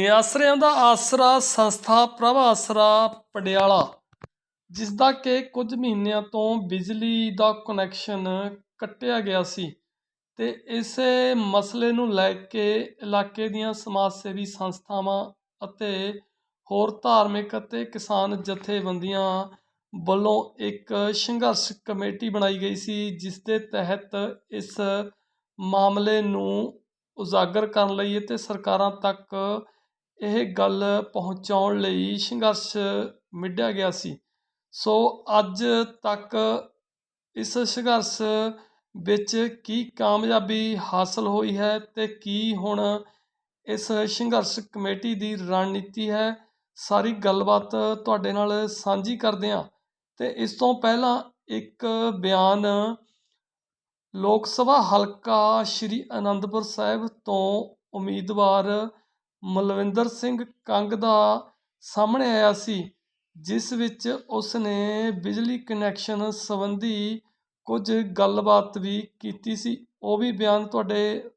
ਨਿਆਸਰਿਆਂ ਦਾ ਆਸਰਾ, ਸੰਸਥਾ ਪ੍ਰਭ ਆਸਰਾ ਪਟਿਆਲਾ ਜਿਸ ਦਾ ਕਿ ਕੁਝ ਮਹੀਨਿਆਂ ਤੋਂ ਬਿਜਲੀ ਦਾ ਕਨੈਕਸ਼ਨ ਕੱਟਿਆ ਗਿਆ ਸੀ ਤੇ ਇਸੇ ਮਸਲੇ ਨੂੰ ਲੈ ਕੇ ਇਲਾਕੇ ਦੀਆਂ ਸਮਾਜ ਸੇਵੀ ਸੰਸਥਾਵਾਂ ਅਤੇ ਹੋਰ ਧਾਰਮਿਕ ਅਤੇ ਕਿਸਾਨ ਜਥੇਬੰਦੀਆਂ ਵੱਲੋਂ ਇੱਕ ਸੰਘਰਸ਼ ਕਮੇਟੀ ਬਣਾਈ ਗਈ ਸੀ ਜਿਸ ਦੇ ਤਹਿਤ ਇਸ ਮਾਮਲੇ ਨੂੰ ਉਜਾਗਰ ਕਰਨ ਲਈ ਅਤੇ ਸਰਕਾਰਾਂ ਤੱਕ ਇਹ ਗੱਲ ਪਹੁੰਚਾਉਣ ਲਈ ਸੰਘਰਸ਼ ਮਿੱਢਿਆ ਗਿਆ ਸੀ। ਸੋ ਅੱਜ ਤੱਕ ਇਸ ਸੰਘਰਸ਼ ਵਿੱਚ ਕੀ ਕਾਮਯਾਬੀ ਹਾਸਲ ਹੋਈ ਹੈ ਤੇ ਕੀ ਹੁਣ ਇਸ ਸੰਘਰਸ਼ ਕਮੇਟੀ ਦੀ ਰਣਨੀਤੀ ਹੈ, ਸਾਰੀ ਗੱਲਬਾਤ ਤੁਹਾਡੇ ਨਾਲ ਸਾਂਝੀ ਕਰਦੇ ਹਾਂ। ਤੇ ਇਸ ਤੋਂ ਪਹਿਲਾਂ ਇੱਕ ਬਿਆਨ ਲੋਕ ਸਭਾ ਹਲਕਾ ਸ਼੍ਰੀ ਅਨੰਦਪੁਰ ਸਾਹਿਬ ਤੋਂ ਉਮੀਦਵਾਰ ਮਲਵਿੰਦਰ ਸਿੰਘ ਕੰਗ ਦਾ ਸਾਹਮਣੇ ਆਇਆ ਸੀ, ਜਿਸ ਵਿੱਚ ਉਸ ਨੇ ਬਿਜਲੀ ਕਨੈਕਸ਼ਨ ਸੰਬੰਧੀ ਕੁਝ ਗੱਲਬਾਤ ਵੀ ਕੀਤੀ ਸੀ। ਉਹ ਵੀ ਬਿਆਨ ਤੁਹਾਡੇ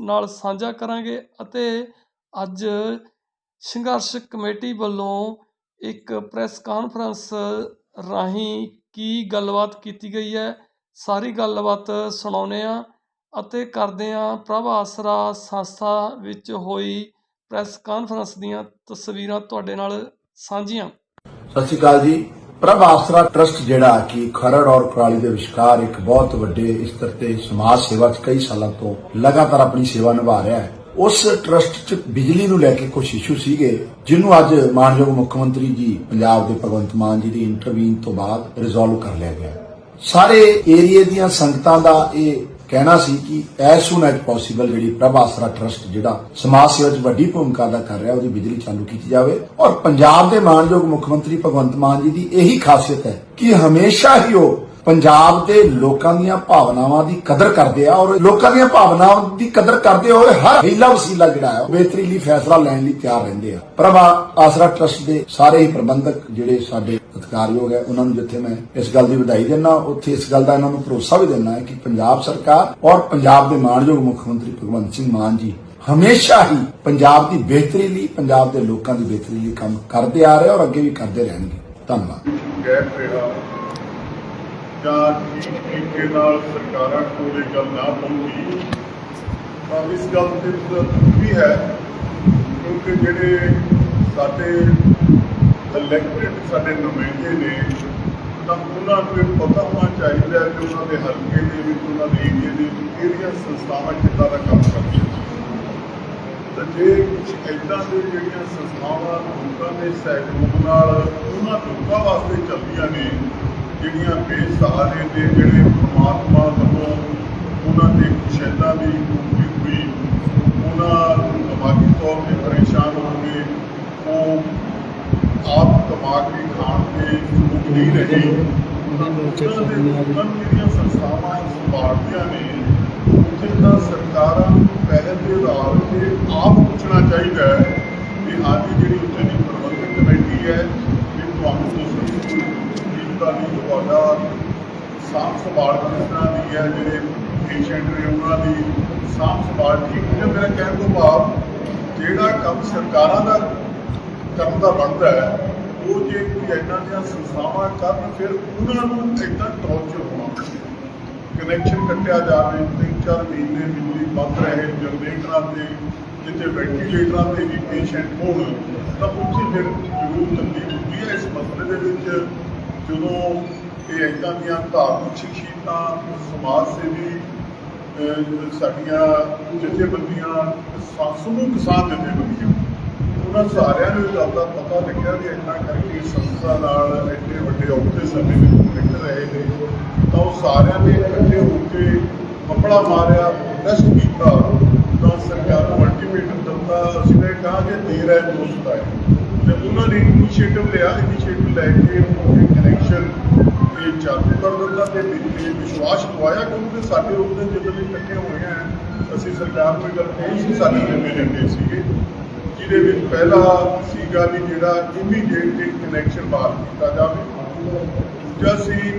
ਨਾਲ ਸਾਂਝਾ ਕਰਾਂਗੇ ਅਤੇ ਅੱਜ ਸੰਘਰਸ਼ ਕਮੇਟੀ ਵੱਲੋਂ ਇੱਕ ਪ੍ਰੈਸ ਕਾਨਫਰੰਸ ਰਾਹੀਂ ਕੀ ਗੱਲਬਾਤ ਕੀਤੀ ਗਈ ਹੈ, ਸਾਰੀ ਗੱਲਬਾਤ ਸੁਣਾਉਂਦੇ ਆ ਅਤੇ ਕਰਦੇ ਆ ਪ੍ਰਭ ਆਸਰਾ ਸੰਸਥਾ ਵਿੱਚ ਹੋਈ ਪ੍ਰੈਸ ਕਾਨਫਰੰਸ ਦੀਆਂ ਤਸਵੀਰਾਂ ਤੁਹਾਡੇ ਨਾਲ ਸਾਂਝੀਆਂ। ਸਤਿ ਸ਼੍ਰੀ ਅਕਾਲ ਜੀ। ਪ੍ਰਭ ਆਸਰਾ ਟਰਸਟ ਜਿਹੜਾ ਕਿ ਖਰੜ ਔਰ ਕੁਰਾਲੀ ਦੇ ਵਿਚਕਾਰ ਇੱਕ ਬਹੁਤ ਵੱਡੇ ਸਤਰ ਤੇ ਸਮਾਜ ਸੇਵਾ 'ਚ ਕਈ ਸਾਲਾਂ ਤੋਂ ਲਗਾਤਾਰ ਆਪਣੀ ਸੇਵਾ ਨਿਭਾ ਰਿਹਾ ਹੈ। ਉਸ ਟਰਸਟ 'ਚ ਬਿਜਲੀ ਨੂੰ ਲੈ ਕੇ ਕੁਝ ਇਸ਼ੂ ਸੀਗੇ, ਜਿਹਨੂੰ ਅੱਜ ਮਾਨਯੋਗ ਮੁੱਖ ਮੰਤਰੀ ਜੀ ਪੰਜਾਬ ਦੇ ਭਗਵੰਤ ਮਾਨ ਜੀ ਦੀ ਇੰਟਰਵੀਨ ਤੋਂ ਬਾਅਦ ਰਿਜ਼ੋਲਵ ਕਰ ਲਿਆ ਗਿਆ। ਸਾਰੇ ਏਰੀਏ ਦੀਆਂ ਸੰਗਤਾਂ ਦਾ ਇਹ ਕਹਿਣਾ ਸੀ ਕਿ ਐਸ ਸੂਨ ਐਜ ਪੋਸੀਬਲ ਜਿਹੜੀ ਪ੍ਰਭ ਆਸਰਾ ਟਰਸਟ ਜਿਹੜਾ ਸਮਾਜ ਸੇਵਾ 'ਚ ਵੱਡੀ ਭੂਮਿਕਾ ਅਦਾ ਕਰ ਰਿਹਾ, ਉਹਦੀ ਬਿਜਲੀ ਚਾਲੂ ਕੀਤੀ ਜਾਵੇ। ਔਰ ਪੰਜਾਬ ਦੇ ਮਾਨਯੋਗ ਮੁੱਖ ਮੰਤਰੀ ਭਗਵੰਤ ਮਾਨ ਜੀ ਦੀ ਇਹੀ ਖਾਸੀਅਤ ਹੈ ਕਿ ਹਮੇਸ਼ਾ ਹੀ ਉਹ ਪੰਜਾਬ ਦੇ ਲੋਕਾਂ ਦੀਆਂ ਭਾਵਨਾਵਾਂ ਦੀ ਕਦਰ ਕਰਦੇ ਆ ਔਰ ਲੋਕਾਂ ਦੀਆਂ ਭਾਵਨਾਵਾਂ ਦੀ ਕਦਰ ਕਰਦੇ ਹੋਏ ਹਰ ਹੀਲਾ ਵਸੀਲਾ ਜਿਹੜਾ ਹੈ ਬਿਹਤਰੀ ਲਈ ਫੈਸਲਾ ਲੈਣ ਲਈ ਤਿਆਰ ਰਹਿੰਦੇ ਆ। ਪ੍ਰਭਾ ਆਸਰਾ ਟਰਸਟ ਦੇ ਸਾਰੇ ਹੀ ਪ੍ਰਬੰਧਕ ਜਿਹੜੇ ਸਾਡੇ ਸਤਿਕਾਰਯੋਗ ਹੈ, ਉਹਨਾਂ ਨੂੰ ਜਿੱਥੇ ਮੈਂ ਇਸ ਗੱਲ ਦੀ ਵਧਾਈ ਦਿੰਦਾ ਉੱਥੇ ਇਸ ਗੱਲ ਦਾ ਇਹਨਾਂ ਨੂੰ ਭਰੋਸਾ ਵੀ ਦਿੰਦਾ ਹੈ ਕਿ ਪੰਜਾਬ ਸਰਕਾਰ ਔਰ ਪੰਜਾਬ ਦੇ ਮਾਣਯੋਗ ਮੁੱਖ ਮੰਤਰੀ ਭਗਵੰਤ ਸਿੰਘ ਮਾਨ ਜੀ ਹਮੇਸ਼ਾ ਹੀ ਪੰਜਾਬ ਦੀ ਬਿਹਤਰੀ ਲਈ, ਪੰਜਾਬ ਦੇ ਲੋਕਾਂ ਦੀ ਬਿਹਤਰੀ ਲਈ ਕੰਮ ਕਰਦੇ ਆ ਰਹੇ ਔਰ ਅੱਗੇ ਵੀ ਕਰਦੇ ਰਹਿਣਗੇ। ਧੰਨਵਾਦ। ਜਾਂ ਠੀਕ ਤਰੀਕੇ ਨਾਲ ਸਰਕਾਰਾਂ ਕੋਲ ਇਹ ਗੱਲ ਨਾ ਪਹੁੰਚੀ। ਤਾਂ ਇਸ ਗੱਲ ਤੇ ਜ਼ਰੂਰਤ ਵੀ ਹੈ ਕਿਉਂਕਿ ਜਿਹੜੇ ਸਾਡੇ ਇਲੈਕਟਡ ਸਾਡੇ ਨੁਮਾਇੰਦੇ ਨੇ, ਤਾਂ ਉਹਨਾਂ ਨੂੰ ਇਹ ਪਤਾ ਹੋਣਾ ਚਾਹੀਦਾ ਕਿ ਉਹਨਾਂ ਦੇ ਹਲਕੇ ਦੇ ਵਿੱਚ, ਉਹਨਾਂ ਦੇ ਏਰੀਏ ਦੇ ਵਿੱਚ ਕਿਹੜੀਆਂ ਸੰਸਥਾਵਾਂ ਕਿੱਦਾਂ ਦਾ ਕੰਮ ਕਰਦੀਆਂ ਤਾਂ ਜੇ ਕੁਝ ਇਦਾਂ ਦੇ ਜਿਹੜੀਆਂ ਸੰਸਥਾਵਾਂ ਲੋਕਾਂ ਦੇ ਸਹਿਯੋਗ ਨਾਲ ਉਹਨਾਂ ਲੋਕਾਂ ਵਾਸਤੇ ਚੱਲਦੀਆਂ ਨੇ ਜਿਹੜੀਆਂ ਬੇਸਹਾਰੇ ਨੇ ਜਿਹੜੇ ਪਰਮਾਤਮਾ ਵੱਲੋਂ ਉਹਨਾਂ ਦੇ ਕੁਸ਼ੈਲਾ ਦੀ ਪੂਰਤੀ ਹੋਈ ਉਹਨਾਂ ਦਿਮਾਗੀ ਤੌਰ ਤੇ ਪਰੇਸ਼ਾਨ ਹੋ ਗਏ ਉਹ ਆਪ ਕੇ ਖਾਣ ਦੇ ਯੋਗ ਨਹੀਂ ਰਹੇ। ਉਹਨਾਂ ਦੇ ਨੂੰ ਜਿਹੜੀਆਂ ਸੰਸਥਾਵਾਂ ਸੰਭਾਲਦੀਆਂ ਨੇ ਉੱਥੇ ਤਾਂ ਸਰਕਾਰਾਂ ਨੂੰ ਪਹਿਲ ਦੇ ਆਧਾਰ ਤੇ ਆਪ ਪੁੱਛਣਾ ਚਾਹੀਦਾ ਹੈ ਕਿ ਆਦੀ ਜਿਹੜੀ ਉੱਥੇ ਦੀ ਪ੍ਰਬੰਧਕ ਕਮੇਟੀ ਹੈ ਇਹ ਤੁਹਾਨੂੰ ਤੁਸੀਂ ਕੀਤਾ ਤੁਹਾਡਾ ਸਾਂਭ ਸੰਭਾਲ ਕਿਸ ਤਰ੍ਹਾਂ ਦੀ ਹੈ, ਜਿਹੜੇ ਪੇਸ਼ੈਂਟ ਨੇ ਉਹਨਾਂ ਦੀ ਸਾਂਭ ਸੰਭਾਲ ਠੀਕ ਹੈ ਮੇਰਾ ਕਹਿਣ ਤੋਂ ਭਾਵ ਜਿਹੜਾ ਕੰਮ ਸਰਕਾਰਾਂ ਦਾ ਕਰਨ ਦਾ ਬਣਦਾ ਹੈ, ਉਹ ਜੇ ਕੋਈ ਇਹਨਾਂ ਦੀਆਂ ਸੰਸਥਾਵਾਂ ਕਰਨ, ਫਿਰ ਉਹਨਾਂ ਨੂੰ ਇਦਾਂ ਟੌਰਚਰ ਹੋਣਾ ਕਨੈਕਸ਼ਨ ਕੱਟਿਆ ਜਾਵੇ, ਤਿੰਨ ਚਾਰ ਮਹੀਨੇ ਬਿਜਲੀ ਬੰਦ ਰਹੇ ਜਨਰੇਟਰਾਂ ਤੇ ਜਿੱਥੇ ਵੈਂਟੀਲੇਟਰਾਂ ਤੇ ਵੀ ਪੇਸ਼ੈਂਟ ਹੋਣ, ਤਾਂ ਉੱਥੇ ਫਿਰ ਜ਼ਰੂਰ ਤਕਲੀਫ ਹੁੰਦੀ ਹੈ, ਇਸ ਮਸਲੇ ਦੇ ਵਿੱਚ ਜਦੋਂ ਇਹ ਇਦਾਂ ਦੀਆਂ ਧਾਰਮਿਕ ਸ਼ਖਸੀਅਤਾਂ ਸਮਾਜ ਸੇਵੀ ਸਾਡੀਆਂ ਜਥੇਬੰਦੀਆਂ ਸਮੂਹ ਕਿਸਾਨ ਜਥੇਬੰਦੀਆਂ ਉਹਨਾਂ ਸਾਰਿਆਂ ਨੂੰ ਇਹ ਪਤਾ ਲੱਗਿਆ ਕਿ ਇੰਨਾ ਕਰਕੇ ਸੰਸਥਾ ਨਾਲ ਐਡੇ ਵੱਡੇ ਔਖੇ ਸਮੇਂ ਵਿੱਚ ਨਿਕਲ ਰਹੇ ਨੇ। ਤਾਂ ਉਹ ਸਾਰਿਆਂ ਨੇ ਇਕੱਠੇ ਹੋ ਕੇ ਕੱਪੜਾ ਮਾਰਿਆ ਪ੍ਰੋਟੈਸਟ ਕੀਤਾ ਤਾਂ ਸਰਕਾਰ ਨੂੰ ਅਲਟੀਮੇਟਮ ਦਿੱਤਾ, ਅਸੀਂ ਨੇ ਕਹਾ ਕਿ ਦੇਰ ਹੈ ਦੋਸਤ ਹੈ ਤੇ ਉਹਨਾਂ ਨੇ ਇਨੀਸ਼ੀਏਟਿਵ ਲਿਆ ਇਨੀਸ਼ੀਏਟਿਵ ਲੈ ਕੇ ਉਹ ਕਨੈਕਸ਼ਨ ਇਹ ਚਾਲੂ ਕਰ ਦਿੱਤਾ ਤੇ ਬਿਜਲੀ ਵਿਸ਼ਵਾਸ ਦਵਾਇਆ ਕਿਉਂਕਿ ਸਾਡੇ ਉਹਦੇ ਜਦੋਂ ਵੀ ਇਕੱਠੇ ਹੋਏ ਆ, ਅਸੀਂ ਸਰਕਾਰ ਨੂੰ ਇਹ ਗੱਲ ਕਹੀ ਸੀ, ਸਾਡੇ ਜਿੰਨੇ ਜਾਂਦੇ ਸੀਗੇ, ਜਿਹਦੇ ਵਿੱਚ ਪਹਿਲਾ ਸੀਗਾ ਵੀ ਜਿਹੜਾ ਇਮੀਡੀਏਟਲੀ ਕਨੈਕਸ਼ਨ ਬਾਹਰ ਕੀਤਾ ਜਾਵੇ। ਦੂਜਾ ਸੀ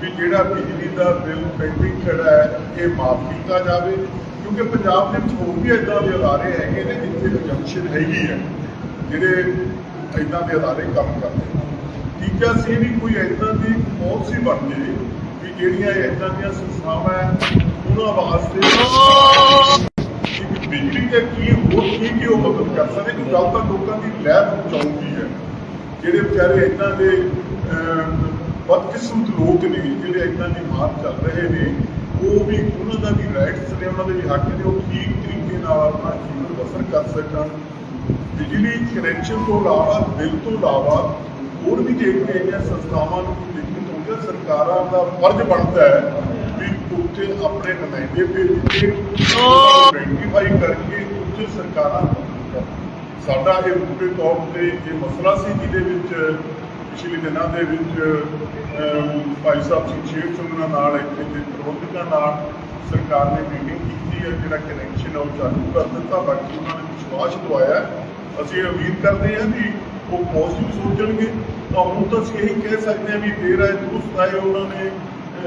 ਵੀ ਜਿਹੜਾ ਬਿਜਲੀ ਦਾ ਬਿੱਲ ਪੈਂਡਿੰਗ ਖੜਾ ਹੈ, ਇਹ ਮਾਫ ਕੀਤਾ ਜਾਵੇ, ਕਿਉਂਕਿ ਪੰਜਾਬ ਦੇ ਵਿੱਚ ਹੋਰ ਵੀ ਇਦਾਂ ਦੇ ਅਦਾਰੇ ਹੈਗੇ ਨੇ ਜਿੱਥੇ ਜੰਕਸ਼ਨ ਹੈਗੀ ਹੈ ਜਿਹੜੇ ਇਦਾਂ ਦੇ ਅਦਾਰੇ ਕੰਮ ਕਰਦੇ ਨੇ। ਤੀਜਾ ਸੀ ਵੀ ਕੋਈ ਇਦਾਂ ਦੀ ਪਾਲਿਸੀ ਬਣ ਜੇ ਵੀ ਜਿਹੜੀਆਂ ਇਦਾਂ ਦੀਆਂ ਸੰਸਥਾਵਾਂ ਹੈ, ਉਹਨਾਂ ਵਾਸਤੇ ਇੱਕ ਬਿਜਲੀ ਦੇ ਕੀ ਹੋਰ ਕੀ ਕੀ ਉਹ ਮਦਦ ਕਰ ਸਕਦੇ ਕਿ ਜਦ ਤੱਕ ਲੋਕਾਂ ਦੀ ਲੈਬ ਪਹੁੰਚਾਉਂਦੀ ਹੈ ਜਿਹੜੇ ਵਿਚਾਰੇ ਇਦਾਂ ਦੇ ਬਦਕਿਸਮਤ ਲੋਕ ਨੇ ਜਿਹੜੇ ਇਦਾਂ ਦੀ ਮਾਰ ਚੱਲ ਰਹੇ ਨੇ ਉਹ ਵੀ ਉਹਨਾਂ ਦਾ ਵੀ ਰਾਈਟਸ ਨੇ ਉਹਨਾਂ ਦੇ ਵੀ ਹੱਕ ਨੇ ਉਹ ਠੀਕ ਤਰੀਕੇ ਨਾਲ ਆਪਣਾ ਜੀਵਨ ਬਸਰ ਕਰ ਸਕਣ। ਬਿਜਲੀ ਕਨੈਕਸ਼ਨ ਤੋਂ ਇਲਾਵਾ ਬਿੱਲ ਤੋਂ ਇਲਾਵਾ ਹੋਰ ਵੀ ਜਿਹੜੀਆਂ ਹੈਗੀਆਂ ਸੰਸਥਾਵਾਂ ਨੂੰ ਕੋਈ ਦਿੱਕਤ ਹੁੰਦੀ ਹੈ ਸਰਕਾਰਾਂ ਦਾ ਫਰਜ਼ ਬਣਦਾ ਹੈ ਵੀ ਉੱਥੇ ਆਪਣੇ ਨੁਮਾਇੰਦੇ ਭੇਜ ਕੇ ਆਈਡੈਂਟੀਫਾਈ ਕਰਕੇ ਉੱਥੇ ਸਰਕਾਰਾਂ ਸਾਡਾ ਇਹ ਪੂਰੇ ਤੌਰ ਤੇ ਇਹ ਮਸਲਾ ਸੀ ਜਿਹਦੇ ਵਿੱਚ ਪਿਛਲੇ ਦਿਨਾਂ ਦੇ ਵਿੱਚ ਭਾਈ ਸਾਹਿਬ ਸੁਖਸ਼ੇਰ ਸਿੰਘ ਨਾਲ ਇੱਥੇ ਦੇ ਪ੍ਰਬੰਧਕਾਂ ਨਾਲ ਸਰਕਾਰ ਨੇ ਮੀਟਿੰਗ ਕੀਤੀ ਹੈ, ਜਿਹੜਾ ਕਨੈਕਸ਼ਨ ਹੈ ਉਹ ਚਾਲੂ ਕਰ ਦਿੱਤਾ। ਬਾਕੀ ਉਹਨਾਂ ਨੇ ਵਿਸ਼ਵਾਸ ਦਵਾਇਆ ਅਸੀਂ ਉਮੀਦ ਕਰਦੇ ਹਾਂ ਵੀ ਉਹ ਪੋਜ਼ਿਟਿਵ ਸੋਚਣਗੇ, ਤਾਂ ਹੁਣ ਤਾਂ ਅਸੀਂ ਇਹੀ ਕਹਿ ਸਕਦੇ ਹਾਂ ਵੀ ਦੇਰ ਆਏ ਦੁਰਸਤ ਆਏ ਉਹਨਾਂ ਨੇ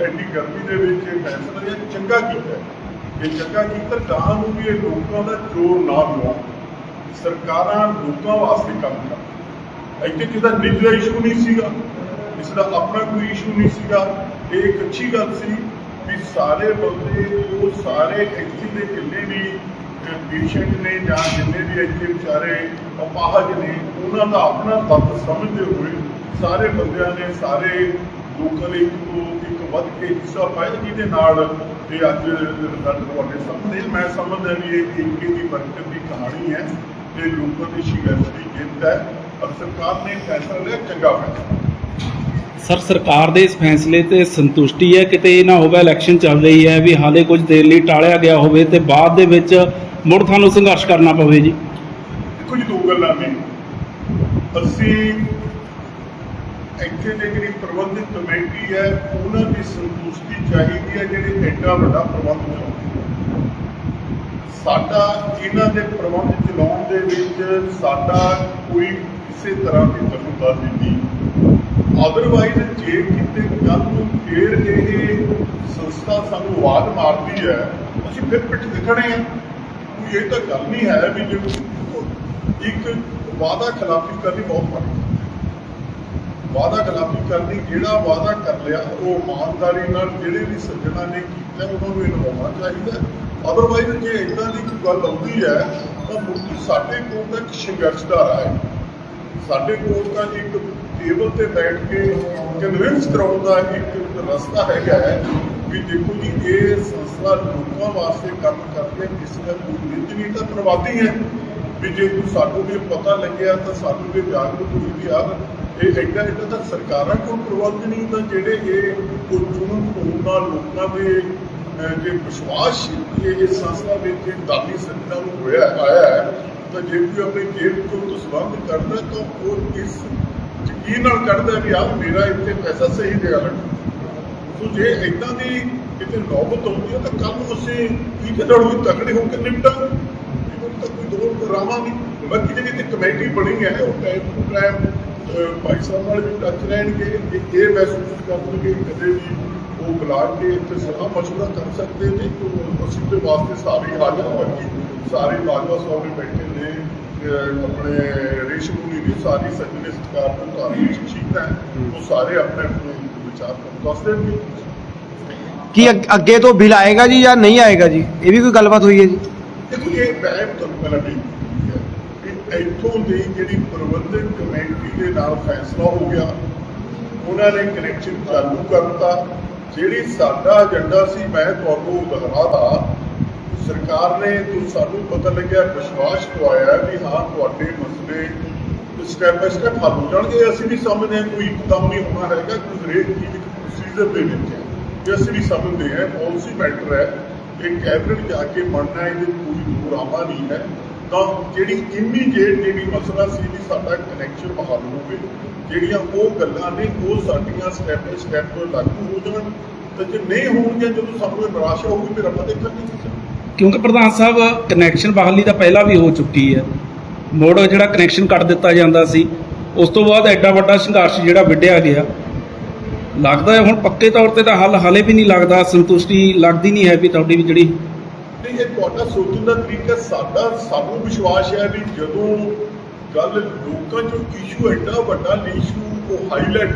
ਐਡੀ ਗਰਮੀ ਦੇ ਵਿੱਚ, ਇਹ ਫੈਸਲਾ ਲਿਆ ਚੰਗਾ ਕੀਤਾ ਇਹ ਚੰਗਾ ਕੀਤਾ ਗਾਂ ਨੂੰ ਵੀ ਇਹ ਲੋਕਾਂ ਦਾ ਜ਼ੋਰ ਨਾ ਲਵਾਉਣ ਸਰਕਾਰਾਂ ਲੋਕਾਂ ਵਾਸਤੇ ਕੰਮ ਕਰ ਇੱਥੇ ਕਿਸੇ ਦਾ ਨਿੱਜੀ ਇਸ਼ੂ ਨਹੀਂ ਸੀਗਾ ਇਸ ਦਾ ਆਪਣਾ ਕੋਈ ਇਸ਼ੂ ਨਹੀਂ ਸੀਗਾ। ਇਹ ਇੱਕ ਅੱਛੀ ਗੱਲ ਸੀ ਵੀ ਸਾਰੇ ਬੰਦੇ, ਉਹ ਸਾਰੇ ਇੱਥੇ ਦੇ ਜਿੰਨੇ ਵੀ ਪੇਸ਼ੈਂਟ ਨੇ ਜਾਂ ਜਿੰਨੇ ਵੀ ਇੱਥੇ ਵਿਚਾਰੇ ਅਪਾਹਜ ਨੇ, ਉਹਨਾਂ ਦਾ ਆਪਣਾ ਦਰਦ ਸਮਝਦੇ ਹੋਏ ਸਾਰੇ ਬੰਦਿਆਂ ਨੇ ਸਾਰੇ ਲੋਕਾਂ ਲਈ ਇੱਕ ਵੱਧ ਕੇ ਹਿੱਸਾ ਪਾਇਆ, ਜਿਹਦੇ ਨਾਲ ਇਹ ਅੱਜ ਰਿਜ਼ਲਟ ਤੁਹਾਡੇ ਸਾਹਮਣੇ। ਮੈਂ ਸਮਝਦਾ ਵੀ ਇਹ ਏਕੇ ਦੀ ਬਰਕਤ ਦੀ ਕਹਾਣੀ ਹੈ ਇਹ ਲੋਕਾਂ ਦੀ ਸੰਘਰਸ਼ ਦੀ ਜਿੱਤ ਹੈ। ਔਰ ਸਰਕਾਰ ਨੇ ਫੈਸਲਾ ਲਿਆ, ਚੰਗਾ ਫੈਸਲਾ। ਸਰ, ਸਰਕਾਰ ਦੇ ਇਸ ਫੈਸਲੇ ਤੇ ਸੰਤੁਸ਼ਟੀ ਹੈ, ਕਿਤੇ ਇਹ ਨਾ ਹੋਵੇ ਇਲੈਕਸ਼ਨ ਚੱਲ ਰਹੀ ਹੈ ਵੀ ਹਾਲੇ ਕੁਝ ਦੇਰ ਲਈ ਟਾਲਿਆ ਗਿਆ ਹੋਵੇ ਤੇ ਬਾਅਦ ਦੇ ਵਿੱਚ ਮੁੜ ਤੁਹਾਨੂੰ ਸੰਘਰਸ਼ ਕਰਨਾ ਪਵੇ ਜੀ। ਦੇਖੋ ਜੀ, ਦੋ ਗੱਲਾਂ ਨੇ। ਅਸੀਂ ਇੱਥੇ ਦੇ ਜਿਹੜੀ ਪ੍ਰਬੰਧਕ ਕਮੇਟੀ ਹੈ, ਉਹਨਾਂ ਦੀ ਸੰਤੁਸ਼ਟੀ ਚਾਹੀਦੀ ਹੈ, ਜਿਹੜੇ ਐਡਾ ਵੱਡਾ ਪ੍ਰਬੰਧ ਚਲਾਉਂਦੇ ਸਾਡਾ ਇਹਨਾਂ ਦੇ ਪ੍ਰਬੰਧ ਚਲਾਉਣ ਦੇ ਵਿੱਚ ਸਾਡਾ ਕੋਈ ਕਿਸੇ ਤਰ੍ਹਾਂ ਦੀ ਦਖਲਅੰਦਾਜ਼ੀ ਨਹੀਂ। ਅਦਰਵਾਈਜ਼ ਜੇ ਕਿਤੇ ਕੱਲ ਨੂੰ ਫੇਰ ਇਹ ਸੰਸਥਾ ਸਾਨੂੰ ਆਵਾਜ਼ ਮਾਰਦੀ ਹੈ, ਅਸੀਂ ਫਿਰ ਪਿੱਠ ਤੇ ਖੜੇ ਹਾਂ ਇਹ ਤਾਂ ਗੱਲ ਨਹੀਂ ਹੈ ਵੀ ਜੇ ਇੱਕ ਵਾਅਦਾ ਖਿਲਾਫੀ ਕਰਨੀ ਬਹੁਤ ਮਾੜੀ ਹੈ। ਖਿਲਾਫੀ ਕਰਨੀ, ਜਿਹੜਾ ਵਾਅਦਾ ਕਰ ਲਿਆ, ਉਹ ਇਮਾਨਦਾਰੀ ਨਾਲ ਜਿਹੜੇ ਵੀ ਸੱਜਣਾ ਨੇ ਕੀਤਾ, ਉਹਨਾਂ ਨੂੰ ਨਿਭਾਉਣਾ ਚਾਹੀਦਾ ਅਦਰਵਾਈਜ਼ ਜੇ ਇਦਾਂ ਦੀ ਕੋਈ ਗੱਲ ਆਉਂਦੀ ਹੈ, ਤਾਂ ਮੁੱਢ ਸਾਡੇ ਕੋਲ ਤਾਂ ਇੱਕ ਸੰਘਰਸ਼ ਦਾ ਰਾਹ ਹੈ ਸਾਡੇ ਕੋਲ ਤਾਂ ਇੱਕ ਟੇਬਲ ਤੇ ਬੈਠ ਕੇ ਕਨਵਿੰਸ ਕਰਾਉਣ ਦਾ ਇੱਕ ਰਸਤਾ ਹੈਗਾ ਹੈ। ਵੀ ਦੇਖੋ ਜੀ, ਇਹ ਸੰਸਥਾ ਲੋਕਾਂ ਵਾਸਤੇ ਕੰਮ ਕਰਦੀ ਹੈ ਕਿਸੇ ਦਾ ਕੋਈ ਨਿੱਜ ਨਹੀਂ ਤਾਂ ਪ੍ਰਵਾਦੀ ਹੈ। ਵੀ ਜੇ ਕੋਈ ਸਾਨੂੰ ਵੀ ਪਤਾ ਲੱਗਿਆ ਤਾਂ ਸਾਨੂੰ ਵੀ ਜਾਗਰੂਕ ਹੋਈ ਵੀ ਯਾਰ ਇਹ ਐਡਾ ਐਡਾ ਤਾਂ ਸਰਕਾਰਾਂ ਕੋਲ ਪ੍ਰਬੰਧ ਨਹੀਂ, ਤਾਂ ਜਿਹੜੇ ਇਹ ਕੋਈ ਚੁਣਨ ਲੋਕਾਂ ਦੇ ਜੇ ਵਿਸ਼ਵਾਸ ਇਹ ਇਸ ਸੰਸਥਾ ਵਿੱਚ ਦਾਨੀ ਸੰਤਾਂ ਨੂੰ ਹੋਇਆ, ਆਇਆ ਹੈ, ਤਾਂ ਜੇ ਕੋਈ ਆਪਣੀ ਜੇਬ ਤੋਂ ਦਸਵੰਦ ਕਰਦਾ ਤਾਂ ਉਹ ਇਸ ਯਕੀਨ ਨਾਲ ਕਰਦਾ ਵੀ ਆਹ ਮੇਰਾ ਇੱਥੇ ਪੈਸਾ ਸਹੀ ਜਗ੍ਹਾ ਲੱਗਾ ਸੋ ਜੇ ਇਦਾਂ ਦੀ ਕਿਤੇ ਨੌਬਤ ਆਉਂਦੀ ਹੈ ਤਾਂ ਕੱਲ ਨੂੰ ਅਸੀਂ ਕੀ ਕਿਹੜਾ ਵੀ ਤਕੜੇ ਹੋ ਕੇ ਨਿਪਟਾਂਗੇ। ਇਹਨੂੰ ਤਾਂ ਕੋਈ ਦੋ ਕਰਾਵਾਂ ਨਹੀਂ। ਬਾਕੀ ਜਿਹੜੀ ਤੇ ਕਮੇਟੀ ਬਣੀ ਹੈ, ਉਹ time to time Bhai Sahib ਨਾਲ ਵੀ ਟੱਚ ਰਹਿਣਗੇ। ਕਿ ਇਹ ਮਹਿਸੂਸ ਕਰਨਗੇ ਕਦੇ ਵੀ ਉਹ ਬੁਲਾ ਕੇ ਇੱਥੇ ਸਲਾਹ ਮਸ਼ਵਰਾ ਕਰ ਸਕਦੇ ਨੇ। ਅਸੀਂ ਤੇ ਵਾਸਤੇ ਸਾਰੇ ਹਾਜ਼ਰ ਹਾਂ। ਬਾਕੀ ਸਾਰੇ ਬਾਜਵਾ ਸਾਹਿਬ ਨੇ ਬੈਠੇ ਨੇ। ਆਪਣੇ ਰੇਸ਼ਮ ਮੁਨੀ ਵੀ ਸਾਰੀ ਸੱਜਣੇ ਸਤਿਕਾਰ ਤੋਂ ਧਾਰਮਿਕ ਸ਼ਖਸੀਅਤ ਹੈ। ਉਹ ਸਾਰੇ ਆਪਣੇ ਆਪਣੇ ਵਿਚਾਰ ਤੁਹਾਨੂੰ ਦੱਸ ਦੇਣਗੇ ਕੀ ਅੱਗ- ਅੱਗੇ ਤੋਂ ਬਿੱਲ ਆਏਗਾ ਜੀ ਜਾਂ ਨਹੀਂ ਆਏਗਾ ਜੀ? ਇਹ ਵੀ ਕੋਈ ਗੱਲਬਾਤ ਹੋਈ ਹੈ ਜੀ? ਦੇਖੋ ਇਹ ਮੈਂ ਤੁਹਾਨੂੰ ਪਹਿਲਾਂ ਵੀ ਕਿਹਾ ਕਿ ਇੱਥੋਂ ਦੀ ਜਿਹੜੀ ਪ੍ਰਬੰਧਕ ਕਮੇਟੀ ਦੇ ਨਾਲ ਫੈਸਲਾ ਹੋ ਗਿਆ, ਉਹਨਾਂ ਨੇ ਕਨੈਕਸ਼ਨ ਚਾਲੂ ਕਰਤਾ। ਜਿਹੜੀ ਸਾਡਾ ਏਜੰਡਾ ਸੀ, ਮੈਂ ਤੁਹਾਨੂੰ ਦੁਹਰਾਦਾ ਸਰਕਾਰ ਨੇ ਜੋ ਸਾਨੂੰ ਪਤਾ ਲੱਗਿਆ, ਵਿਸ਼ਵਾਸ ਦਵਾਇਆ ਵੀ ਹਾਂ, ਤੁਹਾਡੇ ਮਸਲੇ ਸਟੈਪ ਬਾਈ ਸਟੈਪ ਹੱਲ ਹੋ ਜਾਣਗੇ। ਅਸੀਂ ਵੀ ਸਮਝਦੇ ਹਾਂ ਕੋਈ ਇੱਕਦਮ ਨਹੀਂ ਹੋਣਾ ਹੈਗਾ ਕੋਈ ਹਰੇਕ ਚੀਜ਼ ਇੱਕ ਪ੍ਰੋਸੀਜਰ ਦੇ ਵਿੱਚ ਹੈ। ਇਹ ਅਸੀਂ ਵੀ ਸਮਝਦੇ ਹਾਂ ਪਾਲਿਸੀ ਮੈਟਰ ਹੈ ਇਹ ਕੈਬਨਿਟ ਜਾ ਕੇ ਬਣਨਾ ਹੈ, ਇਹਦੇ 'ਚ ਕੋਈ ਦੁਰਾਮਾ ਨਹੀਂ ਹੈ ਤਾਂ ਜਿਹੜੀ ਇਮੀਡੀਏਟ ਜਿਹੜੀ ਮਸਲਾ ਸੀ ਵੀ ਸਾਡਾ ਕਨੈਕਸ਼ਨ ਬਹਾਲ ਹੋਵੇ ਜਿਹੜੀਆਂ ਉਹ ਗੱਲਾਂ ਨੇ ਉਹ ਸਾਡੀਆਂ ਸਟੈਪ ਬਾਈ ਸਟੈਪ ਲਾਗੂ ਹੋ ਜਾਣ। ਤੇ ਜੇ ਨਹੀਂ ਹੋਣਗੀਆਂ ਜਦੋਂ ਸਾਨੂੰ ਇਹ ਨਿਰਾਸ਼ਾ ਹੋਊਗੀ ਫਿਰ ਆਪਾਂ ਦੇਖਾਂਗੇ। ਕਿਉਂਕਿ ਪ੍ਰਧਾਨ ਸਾਹਿਬ ਕਨੈਕਸ਼ਨ ਬਹਾਲੀ ਤਾਂ ਪਹਿਲਾਂ ਵੀ ਹੋ ਚੁੱਕੀ ਹੈ। ਮੋੜ ਜਿਹੜਾ ਕਨੈਕਸ਼ਨ ਕੱਟ ਦਿੱਤਾ ਜਾਂਦਾ ਸੀ, ਉਸ ਤੋਂ ਬਾਅਦ ਐਡਾ ਵੱਡਾ ਸੰਘਰਸ਼ ਜਿਹੜਾ ਵਿੱਢਿਆ ਗਿਆ। ਲੱਗਦਾ ਹੈ ਹੁਣ ਪੱਕੇ ਤੌਰ ਤੇ ਤਾਂ ਹੱਲ ਹਾਲੇ ਵੀ ਨਹੀਂ ਲੱਗਦਾ, ਸੰਤੁਸ਼ਟੀ ਲੱਗਦੀ ਨਹੀਂ ਹੈ ਵੀ ਤੁਹਾਡੀ ਵੀ ਜਿਹੜੀ ਨਹੀਂ, ਇਹ ਤੁਹਾਡਾ ਸੋਚਣ ਦਾ ਤਰੀਕਾ ਸਾਡਾ ਸਾਨੂੰ ਵਿਸ਼ਵਾਸ ਹੈ ਵੀ ਜਦੋਂ ਗੱਲ ਲੋਕਾਂ 'ਚੋਂ ਇਸ਼ੂ ਐਡਾ ਵੱਡਾ ਇਸ਼ੂ ਉਹ ਹਾਈਲਾਈਟ